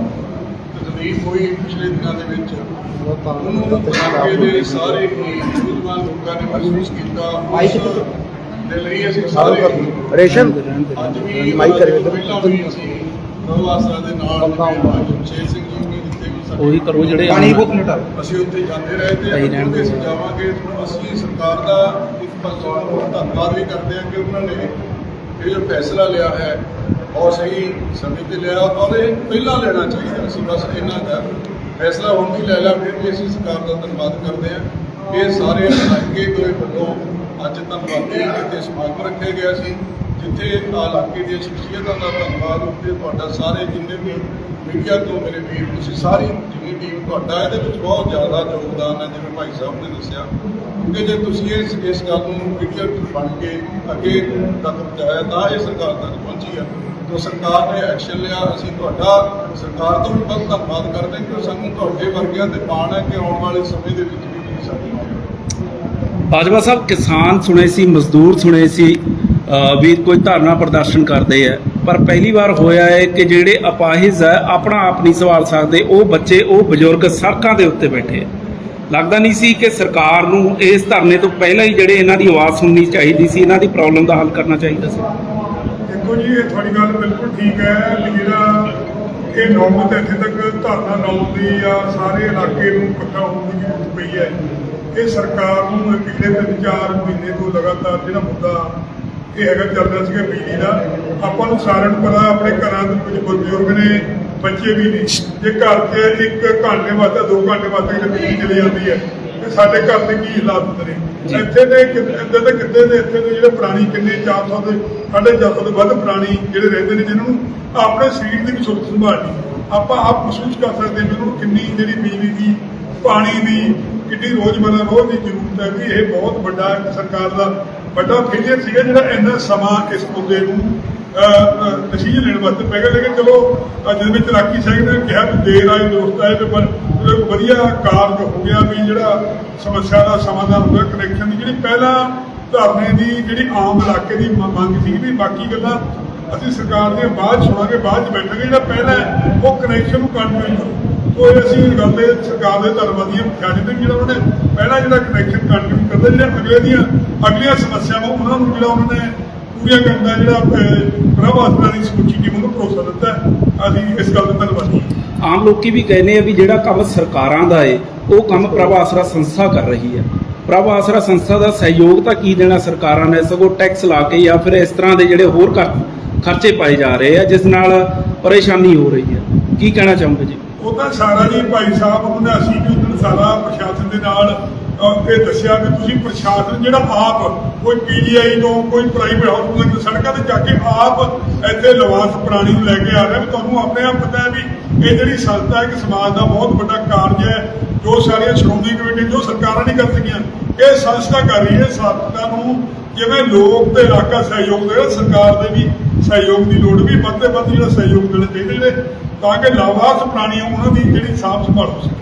ਤਕਲੀਫ ਹੋਈ ਪਿਛਲੇ ਦਿਨਾਂ ਦੇ ਵਿੱਚ ਉਹਨੂੰ ਇਲਾਕੇ ਦੇ ਸਾਰੇ ਹੀ ਸੂਝਵਾਨ ਲੋਕਾਂ ਨੇ ਮਹਿਸੂਸ ਕੀਤਾ ਉਸ ਦੇ ਲਈ ਅਸੀਂ ਸਾਰੇ ਰੇਸ਼ਮ ਅੱਜ ਵੀ ਮਾਈਕ ਕਰਿਓ ਇੱਧਰ। ਪਹਿਲਾਂ ਵੀ ਅਸੀਂ ਪ੍ਰਭਾਸਰਾ ਦੇ ਨਾਲ ਸ਼ੇਰ ਸਿੰਘ ਜੀ ਨੇ ਜਿੱਥੇ ਵੀ ਸਾਡੇ ਉਹੀ ਕਰੋ ਜਿਹੜੇ ਪਾਣੀ ਬੋਤਲ ਹਟਾ ਅਸੀਂ ਉੱਥੇ ਜਾਂਦੇ ਰਹੇ ਤੇ ਸਹੀ ਰਹਿਣ ਉਹਦੇ ਦਿਓ। ਜਾਵਾਂਗੇ ਅਸੀਂ ਸਰਕਾਰ ਦਾ ਇੱਕ ਬਹੁਤ ਧੰਨਵਾਦ ਵੀ ਕਰਦੇ ਹਾਂ ਕਿ ਉਹਨਾਂ ਨੇ ਇਹ ਜੋ ਫੈਸਲਾ ਲਿਆ ਹੈ ਬਹੁਤ ਸਹੀ ਸਮੇਂ ਤੇ ਲਿਆ ਔਰ ਇਹ ਪਹਿਲਾਂ ਲੈਣਾ ਚਾਹੀਦਾ। ਸੀ ਬਸ ਇਹਨਾਂ ਦਾ ਫੈਸਲਾ ਹੁਣ ਵੀ ਲੈ ਲਿਆ ਫਿਰ ਵੀ ਅਸੀਂ ਸਰਕਾਰ ਦਾ ਧੰਨਵਾਦ ਕਰਦੇ ਹਾਂ। ਇਹ ਸਾਰੇ ਇਲਾਕੇ ਦੇ ਵੱਲੋਂ ਅੱਜ ਧੰਨਵਾਦੀ ਇੱਥੇ ਸਮਾਗਮ ਰੱਖਿਆ ਗਿਆ ਸੀ, ਜਿੱਥੇ ਇਲਾਕੇ ਦੀਆਂ ਸ਼ਖਸੀਅਤਾਂ ਦਾ ਧੰਨਵਾਦ ਉੱਤੇ ਤੁਹਾਡਾ ਸਾਰੇ ਜਿੰਨੇ ਵੀ ਮੀਡੀਆ ਤੋਂ ਮੇਰੇ ਵੀਰ, ਤੁਸੀਂ ਸਾਰੀ ਜਿੰਨੀ ਟੀਮ ਤੁਹਾਡਾ, ਇਹਦੇ ਵਿੱਚ ਬਹੁਤ ਜ਼ਿਆਦਾ ਯੋਗਦਾਨ ਹੈ, ਜਿਵੇਂ ਭਾਈ ਸਾਹਿਬ ਨੇ ਦੱਸਿਆ। ਕਿਉਂਕਿ ਜੇ ਤੁਸੀਂ ਇਸ ਇਸ ਗੱਲ ਨੂੰ ਮੀਡੀਆ ਬਣ ਕੇ ਅੱਗੇ ਤੱਕ ਪਹੁੰਚਾਇਆ, ਤਾਂ ਇਹ ਸਰਕਾਰ ਤੱਕ ਪਹੁੰਚੀ ਹੈ ਤੋ ਸਰਕਾਰ ਨੇ ਐਕਸ਼ਨ ਲਿਆ, ਅਸੀਂ ਤੁਹਾਡਾ ਸਰਕਾਰ ਤੋਂ ਵੀ ਬਹੁਤ ਧੰਨਵਾਦ ਕਰਦੇ ਹਾਂ ਕਿ ਸਾਨੂੰ ਤੁਹਾਡੇ ਵਰਗਿਆਂ ਤੇ ਮਾਣ ਹੈ ਕਿ ਆਉਣ ਵਾਲੇ ਸਮੇਂ ਦੇ ਵਿੱਚ ਵੀ ਤੁਸੀਂ ਸਾਡੀ ਬਾਜਵਾ ਸਾਹਿਬ, ਕਿਸਾਨ ਸੁਣੇ ਸੀ, ਮਜ਼ਦੂਰ ਸੁਣੇ ਸੀ ਵੀ ਕੋਈ ਧਰਨਾ ਪ੍ਰਦਰਸ਼ਨ ਕਰਦੇ ਆ, ਪਰ ਪਹਿਲੀ ਵਾਰ ਹੋਇਆ ਹੈ ਕਿ ਜਿਹੜੇ ਅਪਾਹਿਜ ਹੈ, ਆਪਣਾ ਆਪ ਨਹੀਂ ਸਵਾਲ ਸਕਦੇ, ਉਹ ਬੱਚੇ, ਉਹ ਬਜ਼ੁਰਗ ਸੜਕਾਂ ਦੇ ਉੱਤੇ ਬੈਠੇ ਆ। ਲੱਗਦਾ ਨਹੀਂ ਸੀ ਕਿ ਸਰਕਾਰ ਨੂੰ ਇਸ ਧਰਨੇ ਤੋਂ ਪਹਿਲਾਂ ਹੀ ਜਿਹੜੇ ਇਹਨਾਂ ਦੀ ਆਵਾਜ਼ ਸੁਣਨੀ ਚਾਹੀਦੀ ਸੀ, ਇਹਨਾਂ ਦੀ ਪ੍ਰੋਬਲਮ ਦਾ ਹੱਲ ਕਰਨਾ ਚਾਹੀਦਾ ਸੀ। ਦੇਖੋ ਜੀ, ਇਹ ਤੁਹਾਡੀ ਗੱਲ ਬਿਲਕੁਲ ਠੀਕ ਹੈ ਵੀ ਜਿਹੜਾ ਇਹ ਨੌਬਤ ਇੱਥੇ ਤੱਕ ਧਰਨਾ ਲਾਉਣ ਦੀ ਜਾਂ ਸਾਰੇ ਇਲਾਕੇ ਨੂੰ ਇਕੱਠਾ ਹੋਣ ਦੀ ਜ਼ਰੂਰਤ ਪਈ ਹੈ। ਇਹ ਸਰਕਾਰ ਨੂੰ ਪਿਛਲੇ ਤਿੰਨ ਚਾਰ ਮਹੀਨੇ ਤੋਂ ਲਗਾਤਾਰ ਜਿਹੜਾ ਮੁੱਦਾ ਇਹ ਹੈਗਾ ਚੱਲ ਰਿਹਾ ਸੀਗਾ ਬਿਜਲੀ ਦਾ, ਆਪਾਂ ਨੂੰ ਸਾਰਿਆਂ ਨੂੰ ਪਤਾ, ਆਪਣੇ ਘਰਾਂ ਦੇ ਕੁਝ ਬਜ਼ੁਰਗ ਨੇ, ਬੱਚੇ ਵੀ ਨੇ। ਜੇ ਘਰ 'ਚ ਇੱਕ ਘੰਟੇ ਬਾਅਦ ਦੋ ਘੰਟੇ ਵਾਸਤੇ ਕਿਤੇ ਬਿਜਲੀ ਚਲੀ ਜਾਂਦੀ ਹੈ ਤੇ ਸਾਡੇ ਘਰ ਦੇ ਕੀ ਹਾਲਾਤ ਨੇ ਇੱਥੇ ਦੇ ਕਿ- ਇੱਧਰ ਦੇ ਕਿੱਤੇ ਦੇ ਇੱਥੇ ਦੇ ਜਿਹੜੇ ਪੁਰਾਣੀ ਕਿੰਨੇ 400 ਦੇ ਸਾਢੇ 400 ਦੇ ਵੱਧ ਪੁਰਾਣੀ ਜਿਹੜੇ ਰਹਿੰਦੇ ਨੇ ਜਿਨ੍ਹਾਂ ਨੂੰ ਆਪਣੇ ਸਰੀਰ ਦੀ ਵੀ ਸੁਰਤ ਸੰਭਾਲ ਨਹੀਂ ਆਪਾਂ ਆਪ ਮਹਿਸੂਸ ਕਰ ਸਕਦੇ ਹਾਂ ਵੀ ਉਹਨਾਂ ਨੂੰ ਕਿੰਨੀ ਜਿਹੜੀ ਬਿਜਲੀ ਦੀ ਪਾਣੀ ਦੀ ਕਿੰਨੀ ਰੋਜ਼ਮਰਰਾ ਰੋਜ਼ ਦੀ ਜ਼ਰੂਰਤ ਹੈ ਵੀ ਇਹ ਬਹੁਤ ਵੱਡਾ ਸਰਕਾਰ ਦਾ ਵੱਡਾ ਫੇਲਿਅਰ ਸੀਗਾ ਜਿਹੜਾ ਇੰਨਾ ਸਮਾਂ ਇਸ ਮੁੱਦੇ ਨੂੰ ਨਤੀਜੇ ਲੈਣ ਵਾਸਤੇ ਪੈ ਗਿਆ। ਲੇਕਿਨ ਚਲੋ ਵਿੱਚ ਰਾਕੀ ਸਿੰਘ ਨੇ ਕਿਹਾ ਵੀ ਦੇਰ ਆਏ ਦੋਸਤ ਆਏ ਤੇ ਪਰ ਉਹਦਾ ਵਧੀਆ ਕਾਰਜ ਹੋ ਗਿਆ ਵੀ ਜਿਹੜਾ ਸਮੱਸਿਆ ਦਾ ਸਮਾਧਾਨ ਹੋ ਗਿਆ ਕਨੈਕਸ਼ਨ ਦੀ, ਜਿਹੜੀ ਪਹਿਲਾਂ ਧਰਨੇ ਦੀ ਜਿਹੜੀ ਆਮ ਇਲਾਕੇ ਦੀ ਮੰਗ ਸੀ ਵੀ ਬਾਕੀ ਗੱਲਾਂ ਅਸੀਂ ਸਰਕਾਰ ਦੀਆਂ ਬਾਅਦ 'ਚ ਸੁਣਾਂਗੇ, ਬਾਅਦ ਚ ਬੈਠਾਂਗੇ। ਜਿਹੜਾ ਪਹਿਲਾਂ ਉਹ ਕਨੈਕਸ਼ਨ ਨੂੰ ਕੰਟੀਨਿਊ ਕਰੋ ਉਹ ਅਸੀਂ ਗੱਲ ਤੇ ਸਰਕਾਰ ਦੇ ਧੰਨਵਾਦੀਆਂ ਖਿਆਲ ਦੇ ਜਿਹੜਾ ਉਹਨੇ ਪਹਿਲਾਂ ਜਿਹੜਾ ਕਨੈਕਸ਼ਨ ਕੰਟੀਨਿਊ ਕਰਦਾ ਜਿਹੜਾ ਅਗਲੇ ਦੀਆਂ ਅਗਲੀਆਂ ਸਮੱਸਿਆਵਾਂ, ਉਹਨਾਂ ਨੂੰ ਜਿਹੜਾ ਉਹਨਾਂ ਨੇ ਪੂਰੀਆਂ ਕਰਨ ਦਾ ਜਿਹੜਾ ਪ੍ਰਭਾਵ ਦੀ ਸਮੁੱਚੀ ਟੀਮ ਨੂੰ ਭਰੋਸਾ ਦਿੱਤਾ ਅਸੀਂ ਇਸ ਗੱਲ ਦੇ ਧੰਨਵਾਦੀ ਹਾਂ ਆਮ ਲੋਕੀ ਵੀ ਕਹਿੰਦੇ ਆ ਵੀ ਜਿਹੜਾ ਕੰਮ ਸਰਕਾਰਾਂ ਦਾ ਏ, ਉਹ ਕੰਮ ਪ੍ਰਭ ਆਸਰਾ ਸੰਸਥਾ ਕਰ ਰਹੀ ਹੈ ਪ੍ਰਭ ਆਸਰਾ ਸੰਸਥਾ ਦਾ ਸਹਿਯੋਗ ਤਾਂ ਕੀ ਦੇਣਾ ਸਰਕਾਰਾਂ ਨੇ? ਸਗੋਂ ਟੈਕਸ ਲਾ ਕੇ ਜਾਂ ਫਿਰ ਇਸ ਤਰ੍ਹਾਂ ਦੇ ਜਿਹੜੇ ਹੋਰ ਖਰਚੇ ਪਾਏ ਜਾ ਰਹੇ ਆ, ਜਿਸ ਨਾਲ ਪਰੇਸ਼ਾਨੀ ਹੋ ਰਹੀ ਹੈ ਕੀ ਕਹਿਣਾ ਚਾਹੋਗੇ ਜੀ? ਉਹ ਸਾਰਾ ਜੀ ਭਾਈ ਸਾਹਿਬ ਉਹਨਾਂ ਅਸੀਂ ਵੀ ਉਹਨਾਂ ਸਾਰਾ ਪ੍ਰਸ਼ਾਸਨ ਦੇ ਨਾਲ ਇਹ ਦੱਸਿਆ ਕਿ ਤੁਸੀਂ ਪ੍ਰਸ਼ਾਸਨ ਜਿਹੜਾ ਆਪ, ਕੋਈ ਪੀਜੀਆਈ ਤੋਂ ਕੋਈ ਪ੍ਰਾਈਵੇਟ ਹਸਪਤਾਲ ਤੋਂ ਸੜਕਾਂ ਤੇ ਜਾ ਕੇ ਆਪ ਇੱਥੇ ਲਵਾਸ ਪ੍ਰਾਣੀ ਨੂੰ ਲੈ ਕੇ ਆ ਰਿਹਾ ਤੁਹਾਨੂੰ ਆਪਣੇ ਆਪ ਪਤਾ ਹੈ ਵੀ ਇਹ ਜਿਹੜੀ ਸੰਸਥਾ ਇੱਕ ਸਮਾਜ ਦਾ ਬਹੁਤ ਵੱਡਾ ਕਾਰਜ ਹੈ, ਜੋ ਸਾਰੀਆਂ ਸ਼੍ਰੋਮਣੀ ਕਮੇਟੀ ਜੋ ਸਰਕਾਰਾਂ ਨਹੀਂ ਕਰ ਸਕੀਆਂ ਇਹ ਸੰਸਥਾ ਕਰ ਰਹੀ ਹੈ, ਸੰਸਥਾ ਨੂੰ ਜਿਵੇਂ ਲੋਕ ਤੇ ਇਲਾਕਾ ਸਹਿਯੋਗ ਦੇ ਰਿਹਾ, ਸਰਕਾਰ ਦੇ ਵੀ ਸਹਿਯੋਗ ਦੀ ਲੋੜ ਵੀ ਵੱਧ ਤੋਂ ਵੱਧ ਜਿਹੜਾ ਸਹਿਯੋਗ ਦੇਣਾ ਚਾਹੀਦਾ ਜਿਹੜੇ ਤਾਂ ਕਿ ਲਾਭਾਰਥ ਪ੍ਰਾਣੀਆਂ ਉਹਨਾਂ ਦੀ ਜਿਹੜੀ ਸਾਂਭ ਸੰਭਾਲ ਹੋ ਸਕੇ।